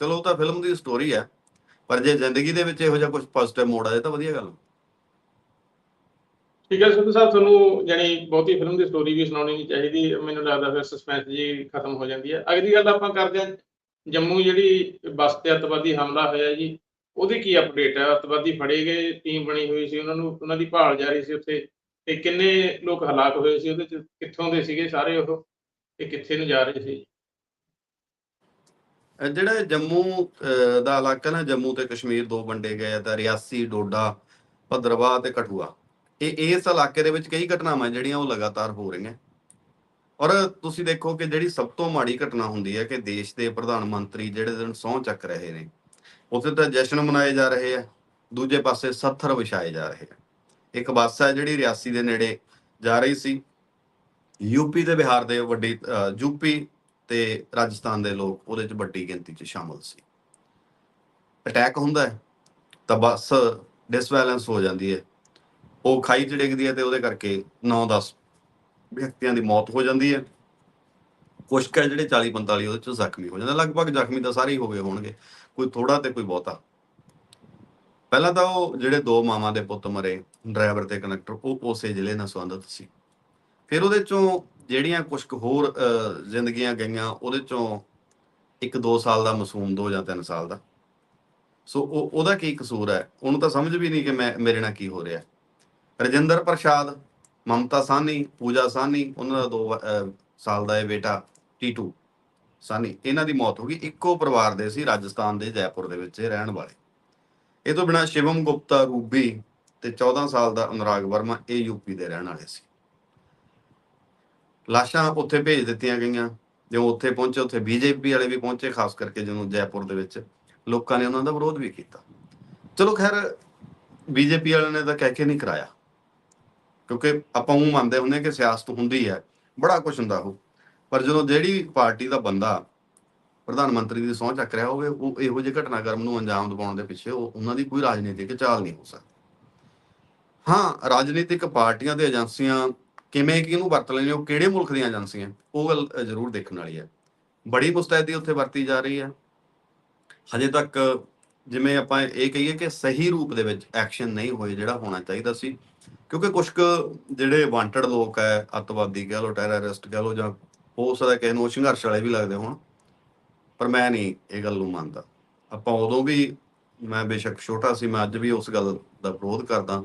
Speaker 2: ਚਲੋ ਉਹ ਤਾਂ ਫਿਲਮ ਦੀ ਸਟੋਰੀ ਹੈ ਪਰ ਜੇ ਜ਼ਿੰਦਗੀ ਦੇ ਵਿੱਚ ਇਹੋ ਜਿਹਾ ਕੁਝ ਪੋਜ਼ਿਟਿਵ ਮੋੜ ਆ ਆਏ ਤਾਂ ਵਧੀਆ ਗੱਲ।
Speaker 1: ਠੀਕ ਹੈ, ਸਿੱਧੂ ਸਾਹਿਬ, ਤੁਹਾਨੂੰ ਜਾਨੀ ਬਹੁਤੀ ਫਿਲਮ ਦੀ ਸਟੋਰੀ ਵੀ ਸੁਣਾਉਣੀ ਨਹੀਂ ਚਾਹੀਦੀ, ਮੈਨੂੰ ਲੱਗਦਾ ਫਿਰ ਸਸਪੈਂਸ ਜੀ ਖਤਮ ਹੋ ਜਾਂਦੀ ਹੈ। ਅਗਲੀ ਗੱਲ ਆਪਾਂ ਕਰਦੇ ਹਾਂ, ਜੰਮੂ ਜਿਹੜੀ ਬੱਸ ਤੇ ਅੱਤਵਾਦੀ ਹਮਲਾ ਹੋਇਆ ਜੀ, ਉਹਦੀ ਕੀ ਅਪਡੇਟ ਹੈ? ਅੱਤਵਾਦੀ ਫੜੇ ਗਏ ਟੀਮ ਬਣੀ ਹੋਈ ਸੀ, ਉਹਨਾਂ ਨੂੰ, ਉਹਨਾਂ ਦੀ ਭਾਲ ਜਾਰੀ ਸੀ ਉੱਥੇ, ਤੇ ਕਿੰਨੇ ਲੋਕ ਹਲਾਕ ਹੋਏ ਸੀ, ਉਹਦੇ ਚ ਕਿੱਥੋਂ ਦੇ ਸੀਗੇ ਸਾਰੇ ਉਹ, ਤੇ ਕਿੱਥੇ ਨੂੰ ਜਾ ਰਹੇ ਸੀ?
Speaker 2: ਜਿਹੜਾ ਜੰਮੂ ਦਾ ਇਲਾਕਾ ਨਾ, ਜੰਮੂ ਤੇ ਕਸ਼ਮੀਰ ਦੋ ਵੰਡੇ ਗਏ ਤਾਂ ਰਿਆਸੀ, ਡੋਡਾ, ਭਦਰਵਾਹ ਤੇ ਕਠੂਆ। ਇਹ ਇਸ ਇਲਾਕੇ ਦੇ ਵਿੱਚ ਕਈ ਘਟਨਾਵਾਂ ਜਿਹੜੀਆਂ ਉਹ ਲਗਾਤਾਰ ਹੋ ਰਹੀਆਂ। ਔਰ ਤੁਸੀਂ ਦੇਖੋ ਕਿ ਜਿਹੜੀ ਸਭ ਤੋਂ ਮਾੜੀ ਘਟਨਾ ਹੁੰਦੀ ਹੈ ਕਿ ਦੇਸ਼ ਦੇ ਪ੍ਰਧਾਨ ਮੰਤਰੀ ਜਿਹੜੇ ਦਿਨ ਸਹੁੰ ਚੱਕ ਰਹੇ ਨੇ ਉੱਥੇ ਤਾਂ ਜਸ਼ਨ ਮਨਾਏ ਜਾ ਰਹੇ ਆ ਦੂਜੇ ਪਾਸੇ ਸੱਥਰ ਵਿਛਾਏ ਜਾ ਰਹੇ ਆ। ਇੱਕ ਬੱਸ ਹੈ ਜਿਹੜੀ ਰਿਆਸੀ ਦੇ ਨੇੜੇ ਜਾ ਰਹੀ ਸੀ। ਯੂਪੀ ਤੇ ਬਿਹਾਰ ਦੇ ਵੱਡੀ ਅਹ, ਯੂਪੀ ਤੇ ਰਾਜਸਥਾਨ ਦੇ ਲੋਕ ਉਹਦੇ ਚ ਵੱਡੀ ਗਿਣਤੀ ਚ ਸ਼ਾਮਲ ਸੀ। ਅਟੈਕ ਹੁੰਦਾ ਹੈ ਤਾਂ ਬੱਸ ਡਿਸਬੈਲੈਂਸ ਹੋ ਜਾਂਦੀ ਹੈ। ਉਹ ਖਾਈ ਚ ਡਿੱਗਦੀ ਹੈ ਤੇ ਉਹਦੇ ਕਰਕੇ 9-10 ਵਿਅਕਤੀਆਂ ਦੀ ਮੌਤ ਹੋ ਜਾਂਦੀ ਹੈ। ਕੁਝ ਕੁ ਹੈ ਜਿਹੜੇ 40-45 ਉਹਦੇ 'ਚੋਂ ਜ਼ਖਮੀ ਹੋ ਜਾਂਦੇ। ਲਗਭਗ ਜ਼ਖਮੀ ਤਾਂ ਸਾਰੇ ਹੀ ਹੋ ਗਏ ਹੋਣਗੇ। ਕੋਈ ਥੋੜਾ ਤੇ ਕੋਈ ਬਹੁਤਾ। ਪਹਿਲਾਂ ਤਾਂ ਉਹ ਜਿਹੜੇ ਦੋ ਮਾਵਾਂ ਦੇ ਪੁੱਤ ਮਰੇ, ਡਰਾਈਵਰ ਤੇ ਕਨੈਕਟਰ ਉਹ ਉਸੇ ਜ਼ਿਲ੍ਹੇ ਨਾਲ ਸੰਬੰਧਿਤ ਸੀ। ਫਿਰ ਉਹਦੇ ਚੋਂ ਜਿਹੜੀਆਂ ਕੁਝ ਕੁ ਹੋਰ ਜ਼ਿੰਦਗੀਆਂ ਗਈਆਂ, ਉਹਦੇ ਚੋਂ ਇੱਕ 2 ਸਾਲ ਦਾ ਮਾਸੂਮ ਦੋ ਜਾਂ 3 ਸਾਲ ਦਾ। ਸੋ ਉਹ, ਉਹਦਾ ਕੀ ਕਸੂਰ ਹੈ? ਉਹਨੂੰ ਤਾਂ ਸਮਝ ਵੀ ਨਹੀਂ ਕਿ ਮੈਂ, ਮੇਰੇ ਨਾਲ ਕੀ ਹੋ ਰਿਹਾ। ਰਜਿੰਦਰ ਪ੍ਰਸ਼ਾਦ, ਮਮਤਾ ਸਾਨੀ ਪੂਜਾ ਸਾਨੀ ਉਹਨਾਂ ਦਾ 2 ਸਾਲ ਦਾ ਇਹ ਬੇਟਾ ਟੀਟੂ ਸਾਨੀ ਇਹਨਾਂ ਦੀ ਮੌਤ ਹੋ ਗਈ। ਇੱਕੋ ਪਰਿਵਾਰ ਦੇ ਸੀ ਰਾਜਸਥਾਨ ਦੇ ਜੈਪੁਰ ਦੇ ਵਿੱਚ ਰਹਿਣ ਵਾਲੇ। ਇਹ ਤੋਂ ਬਿਨਾ ਸ਼ਿਵਮ ਗੁਪਤਾ, ਰੂਬੀ ਤੇ 14 ਸਾਲ ਦਾ ਅਨੁਰਾਗ ਵਰਮਾ ਇਹ ਯੂਪੀ ਦੇ ਰਹਿਣ ਵਾਲੇ ਸੀ। ਲਾਸ਼ਾਂ ਉੱਥੇ ਭੇਜ ਦਿੱਤੀਆਂ ਗਈਆਂ। ਜਦੋਂ ਉੱਥੇ ਪਹੁੰਚੇ, ਉੱਥੇ ਬੀਜੇਪੀ ਵਾਲੇ ਵੀ ਪਹੁੰਚੇ, ਖਾਸ ਕਰਕੇ ਜਦੋਂ ਜੈਪੁਰ ਦੇ ਵਿੱਚ ਲੋਕਾਂ ਨੇ ਉਹਨਾਂ ਦਾ ਵਿਰੋਧ ਵੀ ਕੀਤਾ। ਚਲੋ ਖੈਰ ਬੀਜੇਪੀ ਵਾਲਿਆਂ ਨੇ ਤਾਂ ਕਹਿ ਕੇ ਨਹੀਂ ਕਰਾਇਆ। ਕਿਉਂਕਿ ਆਪਾਂ ਉਹ ਮੰਨਦੇ ਹੁੰਦੇ ਕਿ ਸਿਆਸਤ ਹੁੰਦੀ ਹੈ, ਬੜਾ ਕੁਝ ਹੁੰਦਾ ਉਹ। ਪਰ ਜਦੋਂ ਜਿਹੜੀ ਪਾਰਟੀ ਦਾ ਬੰਦਾ ਪ੍ਰਧਾਨ ਮੰਤਰੀ ਦੀ ਸਹੁੰ ਚੱਕ ਰਿਹਾ ਹੋਵੇ, ਉਹ ਇਹੋ ਜਿਹੇ ਘਟਨਾਕ੍ਰਮ ਨੂੰ ਅੰਜਾਮ ਦਿਵਾਉਣ ਦੇ ਪਿੱਛੇ ਉਹ ਉਹਨਾਂ ਦੀ ਕੋਈ ਰਾਜਨੀਤਿਕ ਚਾਲ ਨਹੀਂ ਹੋ ਸਕਦੀ। ਹਾਂ, ਰਾਜਨੀਤਿਕ ਪਾਰਟੀਆਂ ਤੇ ਏਜੰਸੀਆਂ ਕਿਵੇਂ ਕਿਹਨੂੰ ਵਰਤ ਲੈਣੇ ਉਹ ਕਿਹੜੇ ਮੁਲਕ ਦੀਆਂ ਏਜੰਸੀਆਂ? ਉਹ ਗੱਲ ਜ਼ਰੂਰ ਦੇਖਣ ਵਾਲੀ ਹੈ। ਬੜੀ ਮੁਸਤੈਦੀ ਉੱਥੇ ਵਰਤੀ ਜਾ ਰਹੀ ਹੈ। ਹਜੇ ਤੱਕ ਜਿਵੇਂ ਆਪਾਂ ਇਹ ਕਹੀਏ ਕਿ ਸਹੀ ਰੂਪ ਦੇ ਵਿੱਚ ਐਕਸ਼ਨ ਨਹੀਂ ਹੋਏ ਜਿਹੜਾ ਹੋਣਾ ਚਾਹੀਦਾ ਸੀ ਕਿਉਂਕਿ ਕੁਝ ਕੁ ਜਿਹੜੇ ਵਾਂਟਡ ਲੋਕ ਹੈ, ਅੱਤਵਾਦੀ ਕਹਿ ਲੋ ਟੈਰਰਿਸਟ ਕਹਿ ਲੋ ਜਾਂ ਹੋ ਸਕਦਾ ਕਿਸੇ ਨੂੰ ਸੰਘਰਸ਼ ਵਾਲੇ ਵੀ ਲੱਗਦੇ ਹੋਣ, ਪਰ ਮੈਂ ਨਹੀਂ ਇਹ ਗੱਲ ਨੂੰ ਮੰਨਦਾ। ਆਪਾਂ ਉਦੋਂ ਵੀ ਮੈਂ ਬੇਸ਼ੱਕ ਛੋਟਾ ਸੀ, ਮੈਂ ਅੱਜ ਵੀ ਉਸ ਗੱਲ ਦਾ ਵਿਰੋਧ ਕਰਦਾ।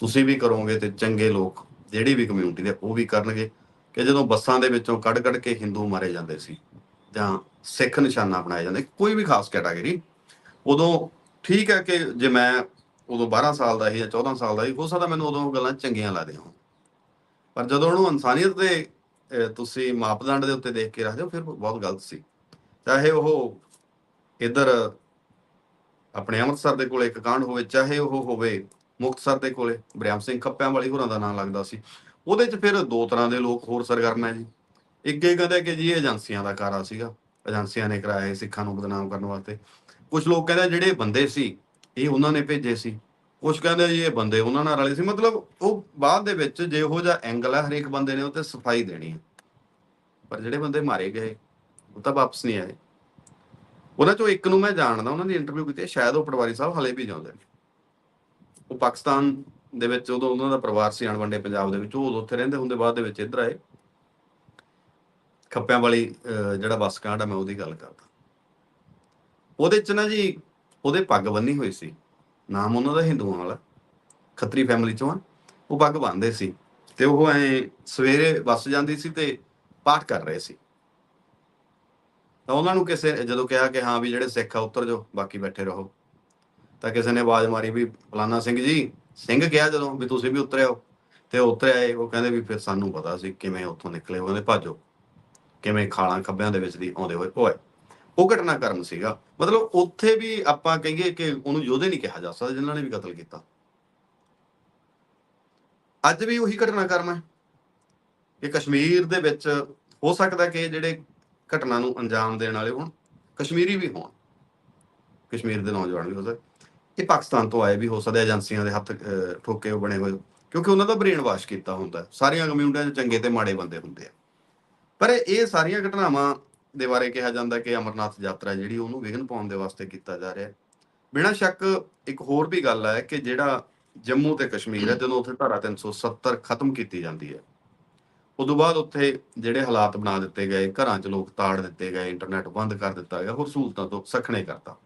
Speaker 2: ਤੁਸੀਂ ਵੀ ਕਰੋਗੇ ਤੇ ਚੰਗੇ ਲੋਕ ਜਿਹੜੀ ਵੀ ਕਮਿਊਨਿਟੀ ਦੇ, ਉਹ ਵੀ ਕਰਨਗੇ ਕਿ ਜਦੋਂ ਬੱਸਾਂ ਦੇ ਵਿੱਚੋਂ ਕੱਢ ਕੱਢ ਕੇ ਹਿੰਦੂ ਮਾਰੇ ਜਾਂਦੇ ਸੀ ਜਾਂ ਸਿੱਖ ਨਿਸ਼ਾਨਾ ਬਣਾਏ ਜਾਂਦੇ, ਕੋਈ ਵੀ ਖਾਸ ਕੈਟਾਗਰੀ ਉਦੋਂ ਠੀਕ ਹੈ ਕਿ ਜੇ ਮੈਂ ਉਦੋਂ 12 ਸਾਲ ਦਾ ਸੀ ਜਾਂ 14 ਸਾਲ ਦਾ ਸੀ, ਹੋ ਸਕਦਾ ਮੈਨੂੰ ਉਦੋਂ ਉਹ ਗੱਲਾਂ ਚੰਗੀਆਂ ਲੱਗਦੀਆਂ ਹੋਣ। ਪਰ ਜਦੋਂ ਉਹਨੂੰ ਇਨਸਾਨੀਅਤ ਦੇ ਤੁਸੀਂ ਮਾਪਦੰਡ ਦੇ ਉੱਤੇ ਦੇਖ ਕੇ ਰੱਖਦੇ ਹੋ, ਫਿਰ ਬਹੁਤ ਗਲਤ ਸੀ। ਚਾਹੇ ਉਹ ਇੱਧਰ ਆਪਣੇ ਅੰਮ੍ਰਿਤਸਰ ਦੇ ਕੋਲੇ ਇੱਕ ਕਾਂਡ ਹੋਵੇ, ਚਾਹੇ ਉਹ ਹੋਵੇ ਮੁਕਤਸਰ ਦੇ ਕੋਲੇ ਬ੍ਰਿਆਮ ਸਿੰਘ ਖੱਪਿਆਂ ਵਾਲੀ ਹੋਰਾਂ ਦਾ ਨਾਮ ਲੱਗਦਾ ਸੀ। ਉਹਦੇ 'ਚ ਫਿਰ ਦੋ ਤਰ੍ਹਾਂ ਦੇ ਲੋਕ ਹੋਰ ਸਰਗਰਮ ਹੈ ਜੀ। ਇੱਕ ਇਹ ਕਹਿੰਦੇ ਕਿ ਜੀ ਇਹ ਏਜੰਸੀਆਂ ਦਾ ਕਾਰਾ ਸੀਗਾ। ਏਜੰਸੀਆਂ ਨੇ ਕਰਾਇਆ ਇਹ ਸਿੱਖਾਂ ਨੂੰ ਬਦਨਾਮ ਕਰਨ ਵਾਸਤੇ। ਕੁਝ ਲੋਕ ਕਹਿੰਦੇ ਜਿਹੜੇ ਬੰਦੇ ਸੀ ਇਹ ਉਹਨਾਂ ਨੇ ਭੇਜੇ ਸੀ। ਕੁਝ ਕਹਿੰਦੇ ਜੀ ਇਹ ਬੰਦੇ ਉਹਨਾਂ ਨਾਲ ਰਲੇ ਸੀ। ਮਤਲਬ ਉਹ ਬਾਅਦ ਦੇ ਵਿੱਚ ਜੇ ਉਹੋ ਜਿਹਾ ਐਂਗਲ ਹੈ ਹਰੇਕ ਬੰਦੇ ਨੇ ਉਹ ਤੇ ਸਫ਼ਾਈ ਦੇਣੀ ਹੈ ਪਰ ਜਿਹੜੇ ਬੰਦੇ ਮਾਰੇ ਗਏ, ਉਹ ਤਾਂ ਵਾਪਸ ਨਹੀਂ ਆਏ। ਉਹਨਾਂ ਚੋਂ ਇੱਕ ਨੂੰ ਮੈਂ ਜਾਣਦਾ, ਉਹਨਾਂ ਦੀ ਇੰਟਰਵਿਊ ਕੀਤੀ ਸ਼ਾਇਦ ਉਹ ਪਟਵਾਰੀ ਸਾਹਿਬ ਹਲੇ ਵੀ ਜਾਂਦੇ ਨੇ। ਉਹ ਪਾਕਿਸਤਾਨ ਦੇ ਵਿੱਚ ਉਦੋਂ ਉਹਨਾਂ ਦਾ ਪਰਿਵਾਰ ਸੀ ਅਣਵੰਡੇ ਪੰਜਾਬ ਦੇ ਵਿੱਚ। ਉਹ ਉੱਥੇ ਰਹਿੰਦੇ ਹੁੰਦੇ, ਬਾਅਦ ਦੇ ਵਿੱਚ ਇੱਧਰ ਆਏ। ਖੱਪਿਆਂ ਵਾਲੀ ਜਿਹੜਾ ਬੱਸ ਕਾਂਡ ਆ, ਮੈਂ ਉਹਦੀ ਗੱਲ ਕਰਦਾ। ਉਹਦੇ ਚ ਨਾ ਜੀ ਉਹਦੇ ਪੱਗ ਬੰਨੀ ਹੋਈ ਸੀ। ਨਾਮ ਉਹਨਾਂ ਦਾ ਹਿੰਦੂਆਂ ਵਾਲਾ। ਖੱਤਰੀ ਫੈਮਿਲੀ ਚੋਂ ਆ। ਉਹ ਪੱਗ ਬੰਨਦੇ ਸੀ ਤੇ ਉਹ ਐ ਸਵੇਰੇ ਬੱਸ ਜਾਂਦੀ ਸੀ ਤੇ ਪਾਠ ਕਰ ਰਹੇ ਸੀ। ਤਾਂ ਉਹਨਾਂ ਨੂੰ ਕਿਸੇ ਜਦੋਂ ਕਿਹਾ ਕਿ ਹਾਂ ਵੀ ਜਿਹੜੇ ਸਿੱਖ ਆ, ਉਤਰ ਜਾਓ, ਬਾਕੀ ਬੈਠੇ ਰਹੋ। ਤਾਂ ਕਿਸੇ ਨੇ ਆਵਾਜ਼ ਮਾਰੀ ਵੀ, ਫਲਾਨਾ ਸਿੰਘ ਜੀ, ਸਿੰਘ ਕਿਹਾ ਜਦੋਂ ਵੀ ਤੁਸੀਂ ਵੀ ਉਤਰਿਓ। ਤੇ ਉਹ ਆਏ ਉਹ ਕਹਿੰਦੇ ਵੀ ਫਿਰ ਸਾਨੂੰ ਪਤਾ ਸੀ ਕਿਵੇਂ ਉੱਥੋਂ ਨਿਕਲੇ, ਉਹ ਕਹਿੰਦੇ ਭਾਜੋ। ਕਿਵੇਂ ਖਾਲਾਂ ਖੱਬਿਆਂ ਦੇ ਵਿੱਚ ਦੀ ਆਉਂਦੇ ਹੋਏ, ਓਏ। ਉਹ ਘਟਨਾਕ੍ਰਮ ਸੀਗਾ। ਮਤਲਬ ਉੱਥੇ ਵੀ ਆਪਾਂ ਕਹੀਏ ਕਿ ਉਹਨੂੰ ਯੋਧੇ ਨਹੀਂ ਕਿਹਾ ਜਾ ਸਕਦਾ, ਜਿਨ੍ਹਾਂ ਨੇ ਵੀ ਕਤਲ ਕੀਤਾ। ਅੱਜ ਵੀ ਉਹੀ ਘਟਨਾਕ੍ਰਮ ਹੈ। ਕਿ ਕਸ਼ਮੀਰ ਦੇ ਵਿੱਚ ਹੋ ਸਕਦਾ ਕਿ ਜਿਹੜੇ ਘਟਨਾ ਨੂੰ ਅੰਜਾਮ ਦੇਣ ਵਾਲੇ ਹੋਣ, ਕਸ਼ਮੀਰੀ ਵੀ ਹੋਣ। ਕਸ਼ਮੀਰ ਦੇ ਨੌਜਵਾਨ ਵੀ ਹੋ ਸਕਦੇ। ਇਹ ਪਾਕਿਸਤਾਨ ਤੋਂ ਆਏ ਵੀ ਹੋ ਸਕਦੇ ਏਜੰਸੀਆਂ ਦੇ ਹੱਥ ਠੋਕੇ ਬਣੇ ਹੋਏ। ਕਿਉਂਕਿ ਉਹਨਾਂ ਦਾ ਬ੍ਰੇਨ ਵਾਸ਼ ਕੀਤਾ ਹੁੰਦਾ। ਸਾਰੀਆਂ ਕਮਿਊਨਿਟੀਆਂ 'ਚ ਚੰਗੇ ਤੇ ਮਾੜੇ ਬੰਦੇ ਹੁੰਦੇ ਆ। ਪਰ ਇਹ ਸਾਰੀਆਂ ਘਟਨਾਵਾਂ ਦੇ ਬਾਰੇ ਕਿਹਾ ਜਾਂਦਾ ਕਿ ਅਮਰਨਾਥ ਯਾਤਰਾ ਜਿਹੜੀ ਉਹਨੂੰ ਵਿਘਨ ਪਾਉਣ ਦੇ ਵਾਸਤੇ ਕੀਤਾ ਜਾ ਰਿਹਾ ਹੈ। ਬਿਨਾਂ ਸ਼ੱਕ ਇੱਕ ਹੋਰ ਵੀ ਗੱਲ ਹੈ ਕਿ ਜਿਹੜਾ ਜੰਮੂ ਤੇ ਕਸ਼ਮੀਰ ਹੈ, ਜਦੋਂ ਉੱਥੇ ਧਾਰਾ 370 ਖਤਮ ਕੀਤੀ ਜਾਂਦੀ ਹੈ, ਉਦੋਂ ਬਾਅਦ ਉੱਥੇ ਜਿਹੜੇ ਹਾਲਾਤ ਬਣਾ ਦਿੱਤੇ ਗਏ, ਘਰਾਂ 'ਚ ਲੋਕ ਤਾੜ ਦਿੱਤੇ ਗਏ ਇੰਟਰਨੈਟ ਬੰਦ ਕਰ ਦਿੱਤਾ ਗਿਆ, ਹੋਰ ਸਹੂਲਤਾਂ ਤੋਂ ਸਖਣੇ ਕਰਤਾ।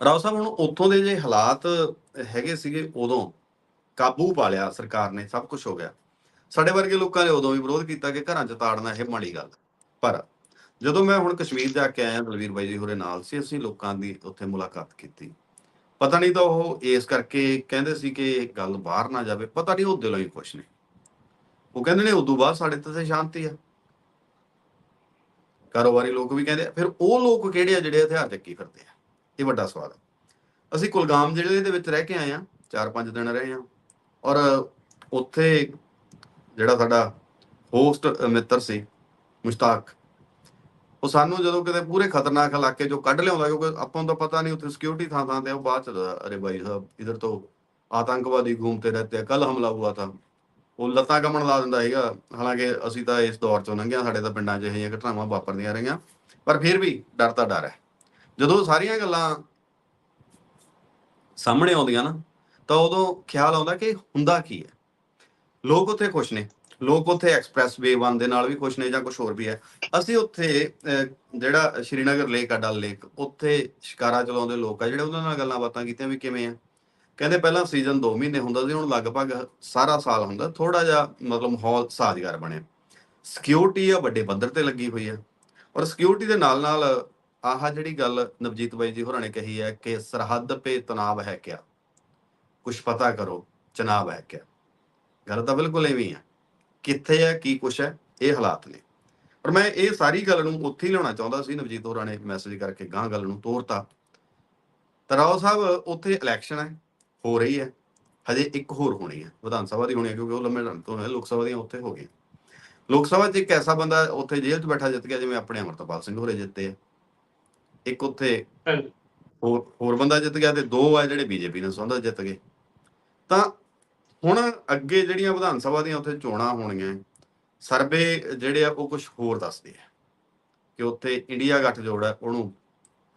Speaker 2: ਰਾਓ ਸਾਹਿਬ, ਹੁਣ ਉੱਥੋਂ ਦੇ ਜੇ ਹਾਲਾਤ ਹੈਗੇ ਸੀਗੇ, ਉਦੋਂ ਕਾਬੂ ਪਾ ਲਿਆ ਸਰਕਾਰ ਨੇ, ਸਭ ਕੁਝ ਹੋ ਗਿਆ। ਸਾਡੇ ਵਰਗੇ ਲੋਕਾਂ ਨੇ ਉਦੋਂ ਵੀ ਵਿਰੋਧ ਕੀਤਾ ਕਿ ਘਰਾਂ 'ਚ ਤਾੜਨਾ ਇਹ ਮਾੜੀ ਗੱਲ ਪਰ ਜਦੋਂ ਮੈਂ ਹੁਣ ਕਸ਼ਮੀਰ ਜਾ ਕੇ ਆਇਆ ਦਲਵੀਰ ਬਾਈ ਜੀ ਹੋਰੇ ਨਾਲ ਸੀ, ਅਸੀਂ ਲੋਕਾਂ ਦੀ ਉੱਥੇ ਮੁਲਾਕਾਤ ਕੀਤੀ। ਪਤਾ ਨਹੀਂ ਤਾਂ ਉਹ ਇਸ ਕਰਕੇ ਕਹਿੰਦੇ ਸੀ ਕਿ ਇਹ ਗੱਲ ਬਾਹਰ ਨਾ ਜਾਵੇ, ਪਤਾ ਨਹੀਂ ਉਹ ਦਿਲੋਂ ਹੀ ਖੁਸ਼ ਨੇ। ਉਹ ਕਹਿੰਦੇ ਨੇ ਉਦੋਂ ਬਾਅਦ ਸਾਡੇ ਤੇ ਸ਼ਾਂਤੀ ਆ। ਕਾਰੋਬਾਰੀ ਲੋਕ ਵੀ ਕਹਿੰਦੇ ਫਿਰ ਉਹ ਲੋਕ ਕਿਹੜੇ ਆ ਜਿਹੜੇ ਹਥਿਆਰ ਚੱਕੀ ਫਿਰਦੇ ਆ? ਇਹ ਵੱਡਾ ਸਵਾਲ ਹੈ ਅਸੀਂ ਕੁਲਗਾਮ ਜ਼ਿਲ੍ਹੇ ਦੇ ਵਿੱਚ ਰਹਿ ਕੇ ਆਏ ਆ 4-5 ਦਿਨ ਰਹੇ ਆ। ਔਰ ਉੱਥੇ ਜਿਹੜਾ ਸਾਡਾ ਹੋਸਟ ਮਿੱਤਰ ਸੀ, ਮੁਸ਼ਤਾਕ ਉਹ ਸਾਨੂੰ ਜਦੋਂ ਕਿਤੇ ਪੂਰੇ ਖਤਰਨਾਕ ਇਲਾਕੇ ਚੋਂ ਕੱਢ ਲਿਆਉਂਦਾ, ਕਿਉਂਕਿ ਆਪਾਂ ਨੂੰ ਤਾਂ ਪਤਾ ਨਹੀਂ ਉੱਥੇ ਸਿਕਿਉਰਿਟੀ ਥਾਂ ਥਾਂ ਤੇ ਉਹ ਬਾਅਦ ਚ, ਅਰੇ ਬਾਈ ਸਾਹਿਬ, ਇਧਰ ਤੋਂ ਆਤੰਕਵਾਦੀ ਘੁੰਮਤੇ ਰਹਤੇ ਕੱਲ ਹਮਲਾ ਹੋਇਆ ਥਾ ਉਹ ਲੱਤਾਂ ਕੰਮਣ ਲਾ ਦਿੰਦਾ ਹੈਗਾ ਹਾਲਾਂਕਿ ਅਸੀਂ ਤਾਂ ਇਸ ਦੌਰ ਚੋਂ ਲੰਘਿਆ, ਸਾਡੇ ਤਾਂ ਪਿੰਡਾਂ 'ਚ ਇਹ ਘਟਨਾਵਾਂ ਵਾਪਰਦੀਆਂ ਰਹੀਆਂ, ਪਰ ਫਿਰ ਵੀ ਡਰ ਤਾਂ ਡਰ ਹੈ। ਜਦੋਂ ਸਾਰੀਆਂ ਗੱਲਾਂ ਸਾਹਮਣੇ ਆਉਂਦੀਆਂ ਨਾ, ਤਾਂ ਉਦੋਂ ਖਿਆਲ ਆਉਂਦਾ ਕਿ ਹੁੰਦਾ ਕੀ ਹੈ। ਲੋਕ ਉੱਥੇ ਖੁਸ਼ ਨੇ। ਲੋਕ ਉੱਥੇ ਐਕਸਪ੍ਰੈਸ ਵੇ 1 ਦੇ ਨਾਲ ਵੀ ਖੁਸ਼ ਨੇ ਜਾਂ ਕੁਝ ਹੋਰ ਵੀ ਹੈ। ਅਸੀਂ ਉੱਥੇ ਜਿਹੜਾ ਸ਼੍ਰੀਨਗਰ ਲੇਕ ਆ, ਡਲ ਲੇਕ ਉੱਥੇ ਸ਼ਿਕਾਰਾ ਚਲਾਉਂਦੇ ਲੋਕ ਆ, ਜਿਹੜੇ ਉਹਨਾਂ ਨਾਲ ਗੱਲਾਂ ਬਾਤਾਂ ਕੀਤੀਆਂ ਵੀ ਕਿਵੇਂ ਆ। ਕਹਿੰਦੇ ਪਹਿਲਾਂ ਸੀਜ਼ਨ 2 ਮਹੀਨੇ ਹੁੰਦਾ ਸੀ, ਹੁਣ ਲਗਭਗ ਸਾਰਾ ਸਾਲ ਹੁੰਦਾ ਥੋੜਾ ਜਿਹਾ ਮਤਲਬ ਮਾਹੌਲ ਸਾਜ਼ਗਾਰ ਬਣਿਆ। ਸਿਕਿਉਰਿਟੀ ਆ, ਵੱਡੇ ਪੱਧਰ ਤੇ ਲੱਗੀ ਹੋਈ ਆ। ਔਰ ਸਿਕਿਉਰਿਟੀ ਦੇ ਨਾਲ ਨਾਲ ਆਹ ਜਿਹੜੀ ਗੱਲ ਨਵਜੀਤ ਬਾਈ ਜੀ ਹੋਰਾਂ ਨੇ ਕਹੀ ਹੈ ਕਿ ਸਰਹੱਦ ਪੇ ਤਣਾਵ ਹੈ ਕਿਆ ਕੁਝ ਪਤਾ ਕਰੋ, ਚਨਾਬ ਹੈ ਕਿਆ ਗੱਲ ਤਾਂ ਬਿਲਕੁਲ ਐਵੇਂ ਹੀ ਆ। ਕਿੱਥੇ ਹੈ ਕੀ ਕੁਛ ਹੈ ਇਹ ਹਾਲਾਤ ਨੇ। ਪਰ ਮੈਂ ਇਹ ਸਾਰੀ ਗੱਲ ਨੂੰ ਉੱਥੇ ਹੀ ਲਿਆਉਣਾ ਚਾਹੁੰਦਾ ਸੀ ਨਵਜੀਤ ਹੋਰਾਂ ਨੇ ਮੈਸੇਜ ਕਰਕੇ ਗਾਂ ਗੱਲ ਨੂੰ ਤੋਰਤਾ। ਤਾਂ ਰਾਓ ਸਾਹਿਬ ਉੱਥੇ ਇਲੈਕਸ਼ਨ ਹੈ ਹੋ ਰਹੀ ਹੈ ਹਜੇ ਇੱਕ ਹੋਰ ਹੋਣੀ ਹੈ ਵਿਧਾਨ ਸਭਾ ਦੀ ਹੋਣੀ ਹੈ ਕਿਉਂਕਿ ਉਹ ਲੰਮੇ ਟਾਈਮ ਤੋਂ ਹੈ ਲੋਕ ਸਭਾ ਦੀਆਂ ਉੱਥੇ ਹੋ ਗਈਆਂ। ਲੋਕ ਸਭਾ 'ਚ ਇੱਕ ਐਸਾ ਬੰਦਾ ਉੱਥੇ ਜੇਲ੍ਹ 'ਚ ਬੈਠਾ ਜਿੱਤ ਗਿਆ ਜਿਵੇਂ ਆਪਣੇ ਅਮਰਤਪਾਲ ਸਿੰਘ ਹੋਰੇ ਜਿੱਤੇ ਆ। ਇੱਕ ਉੱਥੇ ਹੋਰ ਹੋਰ ਬੰਦਾ ਜਿੱਤ ਗਿਆ ਤੇ ਦੋ ਆ ਜਿਹੜੇ ਬੀਜੇਪੀ ਨਾਲ ਸੰਬੰਧ ਜਿੱਤ ਗਏ। ਤਾਂ ਹੁਣ ਅੱਗੇ ਜਿਹੜੀਆਂ ਵਿਧਾਨ ਸਭਾ ਦੀਆਂ ਉੱਥੇ ਚੋਣਾਂ ਹੋਣੀਆਂ ਸਰਵੇ ਜਿਹੜੇ ਆ ਉਹ ਕੁਝ ਹੋਰ ਦੱਸਦੇ ਆ ਕਿ ਉੱਥੇ ਇੰਡੀਆ ਗੱਠਜੋੜ ਹੈ, ਉਹਨੂੰ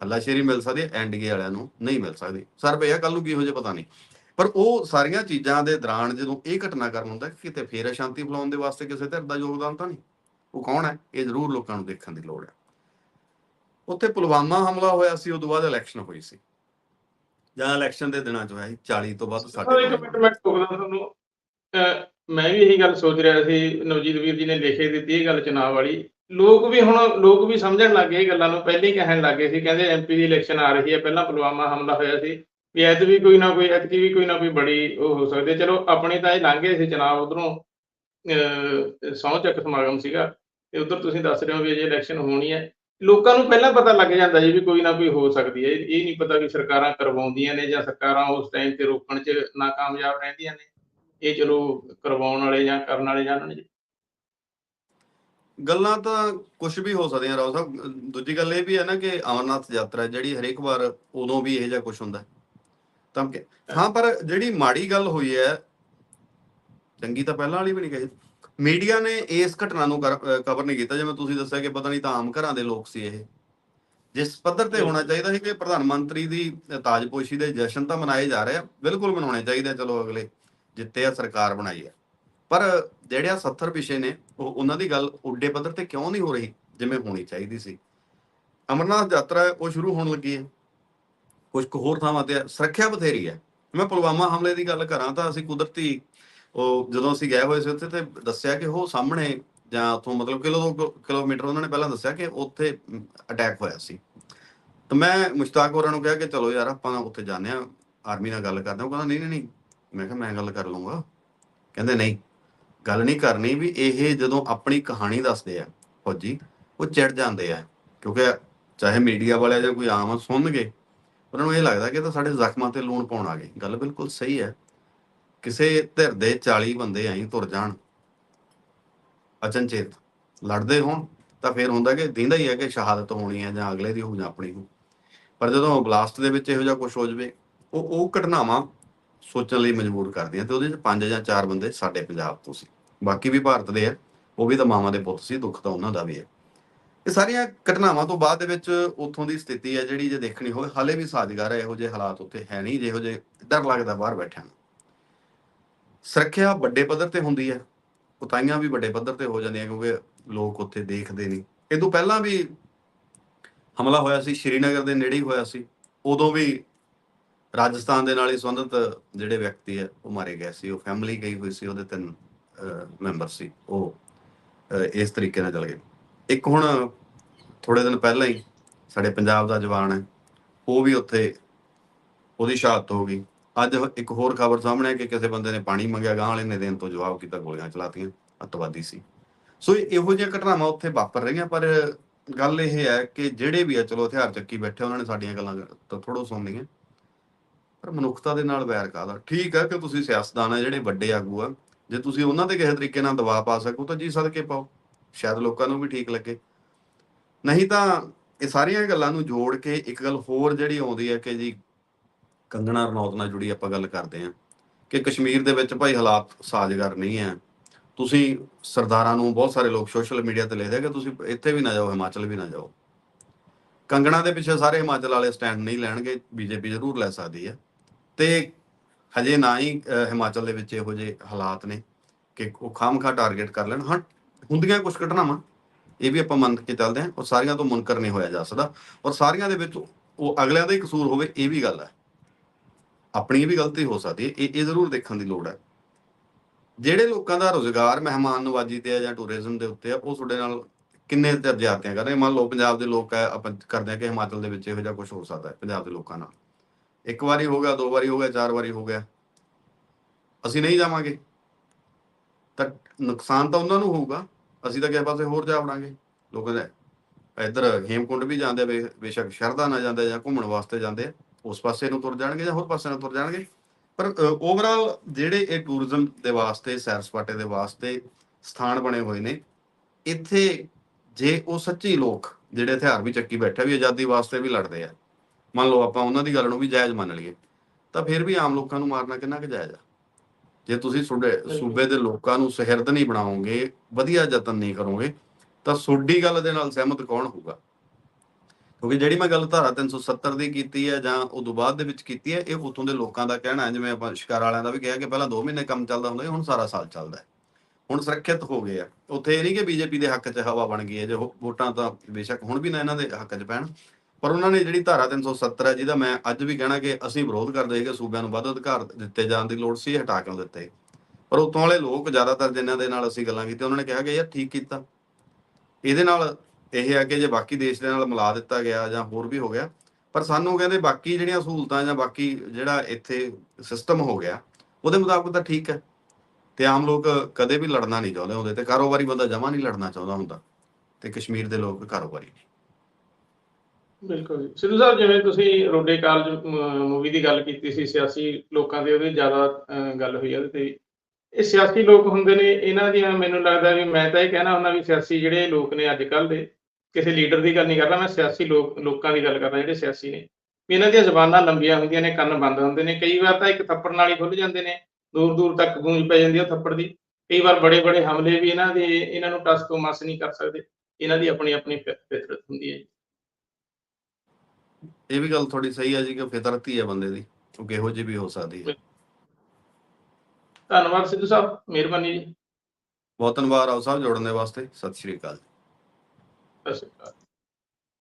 Speaker 2: ਹੱਲਾਸ਼ੇਰੀ ਮਿਲ ਸਕਦੀ ਹੈ ਐਨਡੀਏ ਵਾਲਿਆਂ ਨੂੰ ਨਹੀਂ ਮਿਲ ਸਕਦੀ। ਸਰਵੇ ਆ ਕੱਲ ਨੂੰ ਕੀ ਹੋ ਜੇ ਪਤਾ ਨਹੀਂ। ਪਰ ਉਹ ਸਾਰੀਆਂ ਚੀਜ਼ਾਂ ਦੇ ਦੌਰਾਨ ਜਦੋਂ ਇਹ ਘਟਨਾਕ੍ਰਮ ਹੁੰਦਾ ਕਿ ਕਿਤੇ ਫੇਰ ਅਸ਼ਾਂਤੀ ਫੈਲਾਉਣ ਦੇ ਵਾਸਤੇ ਕਿਸੇ ਧਿਰ ਦਾ ਯੋਗਦਾਨ ਤਾਂ ਨਹੀਂ। ਉਹ ਕੌਣ ਹੈ? ਇਹ ਜ਼ਰੂਰ ਲੋਕਾਂ ਨੂੰ ਦੇਖਣ ਦੀ ਲੋੜ ਹੈ। ਉੱਥੇ ਪੁਲਵਾਮਾ ਹਮਲਾ ਹੋਇਆ ਸੀ ਉਦੋਂ ਬਾਅਦ ਇਲੈਕਸ਼ਨ ਹੋਈ ਸੀ। ਜਾਂ ਇਲੈਕਸ਼ਨ ਦੇ ਦਿਨਾਂ 'ਚ ਹੋਇਆ ਸੀ 40 ਤੋਂ ਵੱਧ ਸਾਡੇ
Speaker 1: ਇੱਕ ਮਿੰਟ ਮੈਂ ਟੋਕਦਾ ਤੁਹਾਨੂੰ ਅਹ ਮੈਂ ਵੀ ਇਹੀ ਗੱਲ ਸੋਚ ਰਿਹਾ ਸੀ ਨਵਜੀਤ ਵੀਰ ਜੀ ਨੇ ਲਿਖੇ ਦਿੱਤੀ ਇਹ ਗੱਲ ਚੁਣਾਵ ਵਾਲੀ। ਲੋਕ ਵੀ ਹੁਣ ਲੋਕ ਵੀ ਸਮਝਣ ਲੱਗੇ ਇਹ ਗੱਲਾਂ ਨੂੰ ਪਹਿਲਾਂ ਹੀ ਕਹਿਣ ਲੱਗੇ ਸੀ ਕਹਿੰਦੇ ਐਮਪੀ ਦੀ ਇਲੈਕਸ਼ਨ ਆ ਰਹੀ ਹੈ ਪਹਿਲਾਂ ਪੁਲਵਾਮਾ ਹਮਲਾ ਹੋਇਆ ਸੀ। ਵੀ ਐਤ ਵੀ ਕੋਈ ਨਾ ਕੋਈ ਐਤਕੀ ਵੀ ਕੋਈ ਨਾ ਕੋਈ ਬੜੀ ਉਹ ਹੋ ਸਕਦੀ ਹੈ। ਚਲੋ ਆਪਣੇ ਤਾਂ ਇਹ ਲੰਘੇ ਸੀ ਚੁਣਾਵ ਉਧਰੋਂ ਸਹੁੰ ਚੱਕ ਸਮਾਗਮ ਸੀਗਾ। ਤੇ ਉਧਰ ਤੁਸੀਂ ਦੱਸ ਰਹੇ ਹੋ ਵੀ ਅਜੇ ਇਲੈਕਸ਼ਨ ਹੋਣੀ ਹੈ। ਲੋਕਾਂ ਨੂੰ ਪਹਿਲਾਂ ਪਤਾ ਲੱਗ ਜਾਂਦਾ ਜੀ ਵੀ ਕੋਈ ਨਾ ਕੋਈ ਹੋ ਸਕਦੀ ਹੈ। ਇਹ ਇਹ ਨਹੀਂ ਪਤਾ ਕਿ ਸਰਕਾਰਾਂ ਕਰਵਾਉਂਦੀਆਂ ਨੇ ਜਾਂ ਸਰਕਾਰਾਂ ਉਸ ਟਾਈਮ ਤੇ ਰੋਕਣ 'ਚ ਨਾਕਾਮਯਾਬ ਰਹਿੰਦੀਆਂ ਨੇ। ਇਹ ਚਲੋ ਕਰਵਾਉਣ ਵਾਲੇ ਜਾਂ ਕਰਨ ਵਾਲੇ ਜਾਣਨ ਜੀ।
Speaker 2: ਗੱਲਾਂ ਤਾਂ ਕੁਝ ਵੀ ਹੋ ਸਕਦੀਆਂ ਰਾਓ ਸਾਹਿਬ। ਦੂਜੀ ਗੱਲ ਇਹ ਵੀ ਹੈ ਨਾ ਕਿ ਅਮਰਨਾਥ ਯਾਤਰਾ ਜਿਹੜੀ ਹਰੇਕ ਵਾਰ ਉਦੋਂ ਵੀ ਇਹ ਜਿਹਾ ਕੁਝ ਹੁੰਦਾ ਤਾਂ ਹਾਂ, ਪਰ ਜਿਹੜੀ ਮਾੜੀ ਗੱਲ ਹੋਈ ਹੈ, ਚੰਗੀ ਤਾਂ ਪਹਿਲਾਂ ਵਾਲੀ ਵੀ ਨਹੀਂ ਕਹੀ। ਮੀਡੀਆ ਨੇ ਇਸ ਘਟਨਾ ਨੂੰ ਕਵਰ ਨਹੀਂ ਕੀਤਾ ਜਿਵੇਂ ਤੁਸੀਂ ਦੱਸਿਆ ਕਿ ਪਤਾ ਨਹੀਂ ਤਾਂ ਆਮ ਘਰਾਂ ਦੇ ਲੋਕ ਸੀ ਇਹ। ਜਿਸ ਪੱਧਰ ਤੇ ਹੋਣਾ ਚਾਹੀਦਾ ਸੀ ਕਿ ਪ੍ਰਧਾਨ ਮੰਤਰੀ ਦੀ ਤਾਜਪੋਸ਼ੀ ਦੇ ਜਸ਼ਨ ਤਾਂ ਮਨਾਏ ਜਾ ਰਹੇ ਆ ਬਿਲਕੁਲ ਮਨਾਉਣੇ ਚਾਹੀਦੇ ਚਲੋ ਅਗਲੇ ਜਿੱਤੇ ਆ ਸਰਕਾਰ ਬਣਾਈ ਹੈ ਪਰ ਜਿਹੜੇ ਆ 70 ਵਿਸ਼ੇ ਨੇ ਉਹ ਉਹਨਾਂ ਦੀ ਗੱਲ ਉੱਡੇ ਪੱਧਰ ਤੇ ਕਿਉਂ ਨਹੀਂ ਹੋ ਰਹੀ ਜਿਵੇਂ ਹੋਣੀ ਚਾਹੀਦੀ ਸੀ। ਅਮਰਨਾਥ ਯਾਤਰਾ ਉਹ ਸ਼ੁਰੂ ਹੋਣ ਲੱਗੀ ਹੈ। ਕੁਝ ਕੁ ਹੋਰ ਥਾਵਾਂ ਤੇ ਹੈ, ਸੁਰੱਖਿਆ ਬਥੇਰੀ ਹੈ। ਮੈਂ ਪੁਲਵਾਮਾ ਹਮਲੇ ਦੀ ਗੱਲ ਕਰਾਂ ਤਾਂ ਅਸੀਂ ਕੁਦਰਤੀ ਉਹ ਜਦੋਂ ਅਸੀਂ ਗਏ ਹੋਏ ਸੀ ਉੱਥੇ ਤੇ ਦੱਸਿਆ ਕਿ ਉਹ ਸਾਹਮਣੇ ਜਾਂ ਉੱਥੋਂ ਮਤਲਬ ਕਿਲੋ ਕਿਲੋਮੀਟਰ ਉਹਨਾਂ ਨੇ ਪਹਿਲਾਂ ਦੱਸਿਆ ਕਿ ਉੱਥੇ ਅਟੈਕ ਹੋਇਆ ਸੀ। ਤਾਂ ਮੈਂ ਮੁਸ਼ਤਾਕ ਹੋਰਾਂ ਨੂੰ ਕਿਹਾ ਕਿ ਚਲੋ ਯਾਰ ਆਪਾਂ ਉੱਥੇ ਜਾਂਦੇ ਆ ਆਰਮੀ ਨਾਲ ਗੱਲ ਕਰਦੇ ਹਾਂ। ਉਹ ਕਹਿੰਦਾ, ਨਹੀਂ ਨਹੀਂ ਮੈਂ ਕਿਹਾ, ਮੈਂ ਗੱਲ ਕਰ ਲੂੰਗਾ ਕਹਿੰਦੇ, ਨਹੀਂ, ਗੱਲ ਨਹੀਂ ਕਰਨੀ ਵੀ ਇਹ ਜਦੋਂ ਆਪਣੀ ਕਹਾਣੀ ਦੱਸਦੇ ਆ ਫੌਜੀ, ਉਹ ਚਿੜ ਜਾਂਦੇ ਆ। ਕਿਉਂਕਿ ਚਾਹੇ ਮੀਡੀਆ ਵਾਲੇ ਜਾਂ ਕੋਈ ਆਮ ਸੁਣਨਗੇ। ਉਹਨਾਂ ਨੂੰ ਇਹ ਲੱਗਦਾ ਕਿ ਤਾਂ ਸਾਡੇ ਜ਼ਖਮਾਂ ਤੇ ਲੂਣ ਪਾਉਣ ਆ ਗਏ। ਗੱਲ ਬਿਲਕੁਲ ਸਹੀ ਹੈ। ਕਿਸੇ ਧਿਰ ਦੇ 40 ਬੰਦੇ ਆਈ ਤੁਰ ਜਾਣ। ਅਚਨਚੇਤ ਲੜਦੇ ਹੋਣ ਤਾਂ ਫਿਰ ਹੁੰਦਾ ਕਿ ਦਿੰਦਾ ਹੀ ਹੈ ਕਿ ਸ਼ਹਾਦਤ ਹੋਣੀ ਹੈ ਜਾਂ ਅਗਲੇ ਦੀ ਹੋਊ ਜਾਂ ਆਪਣੀ ਹੋ ਪਰ ਜਦੋਂ ਬਲਾਸਟ ਦੇ ਵਿੱਚ ਇਹੋ ਜਿਹਾ ਕੁਝ ਹੋ ਜਵੇ, ਉਹ ਉਹ ਘਟਨਾਵਾਂ ਸੋਚਣ ਲਈ ਮਜਬੂਰ ਕਰਦੀਆਂ ਤੇ ਉਹਦੇ ਚ ਪੰਜ ਜਾਂ ਚਾਰ ਬੰਦੇ ਸਾਡੇ ਪੰਜਾਬ ਤੋਂ ਸੀ। ਬਾਕੀ ਵੀ ਭਾਰਤ ਦੇ ਆ, ਉਹ ਵੀ ਤਾਂ ਮਾਵਾਂ ਦੇ ਪੁੱਤ ਸੀ, ਦੁੱਖ ਤਾਂ ਉਹਨਾਂ ਦਾ ਵੀ ਹੈ ਇਹ ਸਾਰੀਆਂ ਘਟਨਾਵਾਂ ਤੋਂ ਬਾਅਦ ਦੇ ਵਿੱਚ ਉੱਥੋਂ ਦੀ ਸਥਿਤੀ ਹੈ ਜਿਹੜੀ ਜੇ ਦੇਖਣੀ ਹੋਵੇ, ਹਾਲੇ ਵੀ ਸਾਜ਼ਗਾਰ ਹੈ ਇਹੋ ਜਿਹੇ ਹਾਲਾਤ ਉੱਥੇ ਹੈ ਨਹੀਂ, ਜਿਹੋ ਜਿਹੇ ਡਰ ਲੱਗਦਾ ਬਾਹਰ ਬੈਠਿਆਂ ਨੂੰ। ਸੁਰੱਖਿਆ ਵੱਡੇ ਪੱਧਰ ਤੇ ਹੁੰਦੀ ਹੈ। ਉਤਾਈਆਂ ਵੀ ਵੱਡੇ ਪੱਧਰ ਤੇ ਹੋ ਜਾਂਦੀਆਂ ਕਿਉਂਕਿ ਲੋਕ ਉੱਥੇ ਦੇਖਦੇ ਨਹੀਂ। ਇਹ ਤੋਂ ਪਹਿਲਾਂ ਵੀ ਹਮਲਾ ਹੋਇਆ ਸੀ, ਸ਼੍ਰੀਨਗਰ ਦੇ ਨੇੜੇ ਹੀ ਹੋਇਆ ਸੀ। ਉਦੋਂ ਵੀ ਰਾਜਸਥਾਨ ਦੇ ਨਾਲ ਹੀ ਸੰਬੰਧਿਤ ਜਿਹੜੇ ਵਿਅਕਤੀ ਹੈ, ਉਹ ਮਾਰੇ ਗਏ ਸੀ। ਉਹ ਫੈਮਿਲੀ ਗਈ ਹੋਈ ਸੀ, ਉਹਦੇ ਤਿੰਨ ਮੈਂਬਰ ਸੀ। ਉਹ ਇਸ ਤਰੀਕੇ ਨਾਲ ਚੱਲ ਗਏ। ਇੱਕ ਹੁਣ ਥੋੜੇ ਦਿਨ ਪਹਿਲਾਂ ਹੀ ਸਾਡੇ ਪੰਜਾਬ ਦਾ ਜਵਾਨ ਹੈ, ਉਹ ਵੀ ਉੱਥੇ ਉਹਦੀ ਸ਼ਹਾਦਤ ਹੋ ਗਈ। ਅੱਜ ਇੱਕ ਹੋਰ ਖਬਰ ਸਾਹਮਣੇ ਹੈ ਕਿ ਕਿਸੇ ਬੰਦੇ ਨੇ ਪਾਣੀ ਮੰਗਿਆ ਗਾਂ ਵਾਲੇ ਨੇ ਦੇਣ ਤੋਂ ਜਵਾਬ ਕੀਤਾ, ਗੋਲੀਆਂ ਚਲਾਤੀਆਂ, ਅੱਤਵਾਦੀ ਸੀ। ਸੋ ਇਹੋ ਜਿਹੀਆਂ ਘਟਨਾਵਾਂ ਉੱਥੇ ਵਾਪਰ ਰਹੀਆਂ, ਪਰ ਗੱਲ ਇਹ ਹੈ ਕਿ ਜਿਹੜੇ ਵੀ ਆ, ਚਲੋ ਹਥਿਆਰ ਚੱਕੀ ਬੈਠੇ, ਉਹਨਾਂ ਨੇ ਸਾਡੀਆਂ ਗੱਲਾਂ ਤਾਂ ਥੋੜੋ ਸੁਣਨੀਆਂ। ਪਰ ਮਨੁੱਖਤਾ ਦੇ ਨਾਲ ਵੈਰ ਕਾਦਾ ਠੀਕ ਹੈ ਕਿ ਤੁਸੀਂ ਸਿਆਸਤਦਾਨ ਆ, ਜਿਹੜੇ ਵੱਡੇ ਆਗੂ ਆ, ਜੇ ਤੁਸੀਂ ਉਹਨਾਂ ਤੇ ਕਿਸੇ ਤਰੀਕੇ ਨਾਲ ਦਬਾਅ ਪਾ ਸਕੋ, ਤਾਂ ਜੀ ਸਦਕੇ ਪਾਓ। ਸ਼ਾਇਦ ਲੋਕਾਂ ਨੂੰ ਵੀ ਠੀਕ ਲੱਗੇ। ਨਹੀਂ ਤਾਂ ਇਹ ਸਾਰੀਆਂ ਗੱਲਾਂ ਨੂੰ ਜੋੜ ਕੇ ਇੱਕ ਗੱਲ ਹੋਰ ਜਿਹੜੀ ਆਉਂਦੀ ਹੈ ਕਿ ਜੀ ਕੰਗਣਾ ਰਣੌਤ ਨਾਲ ਜੁੜੀ ਆਪਾਂ ਗੱਲ ਕਰਦੇ ਹਾਂ ਕਿ ਕਸ਼ਮੀਰ ਦੇ ਵਿੱਚ ਭਾਈ ਹਾਲਾਤ ਸਾਜ਼ਗਾਰ ਨਹੀਂ ਹੈ। ਤੁਸੀਂ ਸਰਦਾਰਾਂ ਨੂੰ ਬਹੁਤ ਸਾਰੇ ਲੋਕ ਸੋਸ਼ਲ ਮੀਡੀਆ ਤੇ ਲਿਖਦੇ ਕਿ ਤੁਸੀਂ ਇੱਥੇ ਵੀ ਨਾ ਜਾਓ, ਹਿਮਾਚਲ ਵੀ ਨਾ ਜਾਓ। ਕੰਗਣਾ ਦੇ ਪਿੱਛੇ ਸਾਰੇ ਹਿਮਾਚਲ ਵਾਲੇ ਸਟੈਂਡ ਨਹੀਂ ਲੈਣਗੇ, ਬੀਜੇਪੀ ਜ਼ਰੂਰ ਲੈ ਸਕਦੀ ਹੈ। ਤੇ ਹਜੇ ਨਾ ਹੀ ਹਿਮਾਚਲ ਦੇ ਵਿੱਚ ਇਹੋ ਜਿਹੇ ਹਾਲਾਤ ਨੇ ਕਿ ਉਹ ਖਾਮਖਾ ਟਾਰਗੇਟ ਕਰ ਲੈਣ। ਹਾਂ, ਹੁੰਦੀਆਂ ਕੁਝ ਘਟਨਾਵਾਂ, ਇਹ ਵੀ ਆਪਾਂ ਮੰਨ ਕੇ ਚੱਲਦੇ ਹਾਂ, ਔਰ ਸਾਰੀਆਂ ਤੋਂ ਮੁਨਕਰ ਨਹੀਂ ਹੋਇਆ ਜਾ ਸਕਦਾ। ਔਰ ਸਾਰੀਆਂ ਦੇ ਵਿੱਚ ਉਹ ਅਗਲਿਆਂ ਦਾ ਹੀ ਕਸੂਰ ਹੋਵੇ, ਇਹ ਵੀ ਗੱਲ ਹੈ। ਆਪਣੀ ਵੀ ਗਲਤੀ ਹੋ ਸਕਦੀ ਹੈ ਇਹ ਇਹ ਜ਼ਰੂਰ ਦੇਖਣ ਦੀ ਲੋੜ ਹੈ। ਜਿਹੜੇ ਲੋਕਾਂ ਦਾ ਰੋਜ਼ਗਾਰ ਮਹਿਮਾਨ ਨਵਾਜੀ ਤੇ ਹੈ ਜਾਂ ਟੂਰਿਜ਼ਮ ਦੇ ਉੱਤੇ ਆ ਉਹ ਤੁਹਾਡੇ ਨਾਲ ਕਿੰਨੇ ਦਰਜਾਤਿਆਂ ਕਰ ਰਹੇ? ਮੰਨ ਲਓ ਪੰਜਾਬ ਦੇ ਲੋਕ ਹੈ ਆਪਾਂ ਕਰਦੇ ਆ ਕਿ ਹਿਮਾਚਲ ਦੇ ਵਿੱਚ ਇਹੋ ਜਿਹਾ ਕੁਝ ਹੋ ਸਕਦਾ ਹੈ ਪੰਜਾਬ ਦੇ ਲੋਕਾਂ ਨਾਲ। ਇੱਕ ਵਾਰੀ ਹੋ ਗਿਆ ਦੋ ਵਾਰੀ ਹੋ ਗਿਆ ਚਾਰ ਵਾਰੀ ਹੋ ਗਿਆ। ਅਸੀਂ ਨਹੀਂ ਜਾਵਾਂਗੇ। ਤਾਂ ਨੁਕਸਾਨ ਤਾਂ ਉਹਨਾਂ ਨੂੰ ਹੋਊਗਾ। ਅਸੀਂ ਤਾਂ ਕਿਸੇ ਪਾਸੇ ਹੋਰ ਜਾ ਵੜਾਂਗੇ। ਲੋਕ ਦੇ ਇੱਧਰ ਹੇਮਕੁੰਡ ਵੀ ਜਾਂਦੇ ਆ, ਬੇ- ਬੇਸ਼ੱਕ ਸ਼ਰਧਾ ਨਾਲ ਜਾਂਦੇ ਜਾਂ ਘੁੰਮਣ ਵਾਸਤੇ ਜਾਂਦੇ ਆ, ਉਸ ਪਾਸੇ ਨੂੰ ਤੁਰ ਜਾਣਗੇ ਜਾਂ ਹੋਰ ਪਾਸੇ ਨੂੰ ਤੁਰ ਜਾਣਗੇ? ਪਰ ਓਵਰਆਲ ਜਿਹੜੇ ਇਹ ਟੂਰਿਜ਼ਮ ਦੇ ਵਾਸਤੇ ਸੈਰ ਸਪਾਟੇ ਦੇ ਵਾਸਤੇ ਸਥਾਨ ਬਣੇ ਹੋਏ ਨੇ ਇੱਥੇ ਜੇ ਉਹ ਸੱਚੀ ਲੋਕ ਜਿਹੜੇ ਹਥਿਆਰ ਵੀ ਚੱਕੀ ਬੈਠੇ ਵੀ ਆਜ਼ਾਦੀ ਵਾਸਤੇ ਵੀ ਲੜਦੇ ਆ ਮੰਨ ਲਓ ਆਪਾਂ ਉਹਨਾਂ ਦੀ ਗੱਲ ਨੂੰ ਵੀ ਜਾਇਜ਼ ਮੰਨ ਲਈਏ ਤਾਂ ਫਿਰ ਵੀ ਆਮ ਲੋਕਾਂ ਨੂੰ ਮਾਰਨਾ ਕਿੰਨਾ ਕੁ ਜਾਇਜ਼ ਆ? ਜੇ ਤੁਸੀਂ ਸੂਬੇ ਦੇ ਲੋਕਾਂ ਨੂੰ ਸਹਿਰਦ ਨਹੀਂ ਬਣਾਓਗੇ ਵਧੀਆ ਯਤਨ ਨਹੀਂ ਕਰੋਗੇ ਤਾਂ ਤੁਹਾਡੀ ਗੱਲ ਦੇ ਨਾਲ ਸਹਿਮਤ ਕੌਣ ਹੋਊਗਾ? ਕਿਉਂਕਿ ਜਿਹੜੀ ਮੈਂ ਗੱਲ ਧਾਰਾ 370 ਦੀ ਕੀਤੀ ਹੈ ਜਾਂ ਉਦੋਂ ਬਾਅਦ ਦੇ ਵਿੱਚ ਕੀਤੀ ਹੈ, ਇਹ ਉਤੋਂ ਦੇ ਲੋਕਾਂ ਦਾ ਕਹਿਣਾ ਹੈ, ਜਿਵੇਂ ਆਪਾਂ ਸ਼ਿਕਾਰ ਵਾਲਿਆਂ ਦਾ ਵੀ ਕਿਹਾ ਕਿ ਪਹਿਲਾਂ 2 ਮਹੀਨੇ ਕੰਮ ਚੱਲਦਾ ਹੁੰਦਾ ਸੀ, ਹੁਣ ਸਾਰਾ ਸਾਲ ਚੱਲਦਾ ਹੈ। ਹੁਣ ਸੁਰੱਖਿਅਤ ਹੋ ਗਏ ਆ। ਉੱਥੇ ਇਹ ਨਹੀਂ ਕਿ ਬੀਜੇਪੀ ਦੇ ਹੱਕ 'ਚ ਹਵਾ ਬਣ ਗਈ ਹੈ, ਜੇ ਵੋਟਾਂ ਤਾਂ ਬੇਸ਼ੱਕ ਹੁਣ ਵੀ ਨਾ ਇਹਨਾਂ ਦੇ ਹੱਕ 'ਚ ਪੈਣ। ਪਰ ਉਹਨਾਂ ਨੇ ਜਿਹੜੀ ਧਾਰਾ 370 ਹੈ, ਜਿਹਦਾ ਮੈਂ ਅੱਜ ਵੀ ਕਹਿਣਾ ਕਿ ਅਸੀਂ ਵਿਰੋਧ ਕਰਦੇ ਸੀਗੇ, ਸੂਬਿਆਂ ਨੂੰ ਵੱਧ ਅਧਿਕਾਰ ਦਿੱਤੇ ਜਾਣ ਦੀ ਲੋੜ ਸੀ, ਹਟਾ ਕਿਉਂ ਦਿੱਤੇ। ਪਰ ਉਤੋਂ ਵਾਲੇ ਲੋਕ ਜ਼ਿਆਦਾਤਰ ਜਿਨ੍ਹਾਂ ਦੇ ਨਾਲ ਅਸੀਂ ਗੱਲਾਂ ਕੀਤੀਆਂ, ਉਹਨਾਂ ਨੇ ਕਿਹਾ ਕਿ ਯਾਰ ਠੀਕ ਕੀਤਾ। ਇਹਦੇ ਨਾਲ ਇਹ ਹੈ ਕਿ ਜੇ ਬਾਕੀ ਦੇਸ਼ ਦੇ ਨਾਲ ਮਿਲਾ ਦਿੱਤਾ ਗਿਆ ਜਾਂ ਹੋਰ ਵੀ ਹੋ ਗਿਆ, ਪਰ ਸਾਨੂੰ ਕਹਿੰਦੇ ਬਾਕੀ ਜਿਹੜੀਆਂ ਸਹੂਲਤਾਂ ਜਾਂ ਬਾਕੀ ਜਿਹੜਾ ਇੱਥੇ ਸਿਸਟਮ ਹੋ ਗਿਆ, ਉਹਦੇ ਮੁਤਾਬਕ ਤਾਂ ਠੀਕ ਹੈ। ਤੇ ਆਮ ਲੋਕ ਕਦੇ ਵੀ ਲੜਨਾ ਨਹੀਂ ਚਾਹੁੰਦੇ ਹੁੰਦੇ ਤੇ ਕਾਰੋਬਾਰੀ ਬੰਦਾ ਜਮਾ ਨਹੀਂ ਲੜਨਾ ਚਾਹੁੰਦਾ ਹੁੰਦਾ ਤੇ ਕਸ਼ਮੀਰ ਦੇ ਲੋਕ ਕਾਰੋਬਾਰੀ ਨੇ।
Speaker 1: ਬਿਲਕੁਲ ਸਿੱਧੂ ਸਾਹਿਬ, ਜਿਵੇਂ ਤੁਸੀਂ ਰੋਡੇ ਕਾਲਜ ਮੂਵੀ ਦੀ ਗੱਲ ਕੀਤੀ ਸੀ, ਸਿਆਸੀ ਲੋਕਾਂ ਦੇ ਉਹਦੇ ਜ਼ਿਆਦਾ ਗੱਲ ਹੋਈ ਆ ਉਹਦੇ ਤੇ। ਇਹ ਸਿਆਸੀ ਲੋਕ ਹੁੰਦੇ ਨੇ, ਇਹਨਾਂ ਦੀਆਂ ਮੈਨੂੰ ਲੱਗਦਾ ਵੀ ਮੈਂ ਤਾਂ ਇਹ ਕਹਿਣਾ ਹੁੰਦਾ ਵੀ ਸਿਆਸੀ ਜਿਹੜੇ ਲੋਕ ਨੇ ਅੱਜ ਕੱਲ ਦੇ ਕਿਸੇ ਲੀਡਰ ਦੀ ਗੱਲ ਨਹੀਂ ਕਰ ਰਿਹਾ ਮੈਂ ਸਿਆਸੀ ਲੋਕ ਲੋਕਾਂ ਦੀ ਗੱਲ ਕਰ ਰਿਹਾ ਜਿਹੜੇ ਸਿਆਸੀ ਨੇ। ਵੀ ਇਹਨਾਂ ਦੀਆਂ ਜ਼ਬਾਨਾਂ ਲੰਬੀਆਂ ਹੁੰਦੀਆਂ ਨੇ ਕੰਨ ਬੰਦ ਹੁੰਦੇ ਨੇ। ਕਈ ਵਾਰ ਤਾਂ ਇੱਕ ਥੱਪੜ ਨਾਲ ਹੀ ਖੁੱਲ ਜਾਂਦੇ ਨੇ। ਦੂਰ ਦੂਰ ਤੱਕ ਗੂੰਜ ਪੈ ਜਾਂਦੀ ਹੈ ਥੱਪੜ ਦੀ। ਕਈ ਵਾਰ ਬੜੇ ਬੜੇ ਹਮਲੇ ਵੀ ਇਹਨਾਂ ਦੇ ਇਹਨਾਂ ਨੂੰ ਟਸ ਤੋਂ ਮਸ ਨਹੀਂ ਕਰ ਸਕਦੇ। ਇਹਨਾਂ ਦੀ ਆਪਣੀ ਆਪਣੀ ਫਿਤਰਤ ਹੁੰਦੀ ਹੈ।
Speaker 2: ਇਹ ਵੀ ਗੱਲ ਤੁਹਾਡੀ ਸਹੀ ਹੈ ਜੀ ਕਿ ਫਿਤਰਤ ਹੀ ਹੈ ਬੰਦੇ ਦੀ। ਉਹ ਕਿਹੋ ਜਿਹੀ ਵੀ ਹੋ ਸਕਦੀ ਹੈ।
Speaker 1: ਧੰਨਵਾਦ ਸਿੱਧੂ ਸਾਹਿਬ ਮਿਹਰਬਾਨੀ ਜੀ।
Speaker 2: ਬਹੁਤ ਧੰਨਵਾਦ ਰਾਓ ਸਾਹਿਬ ਜੋੜਨ ਦੇ ਵਾਸਤੇ। ਸਤਿ ਸ਼੍ਰੀ ਅਕਾਲ
Speaker 1: ਸਤਿ ਸ਼੍ਰੀ ਅਕਾਲ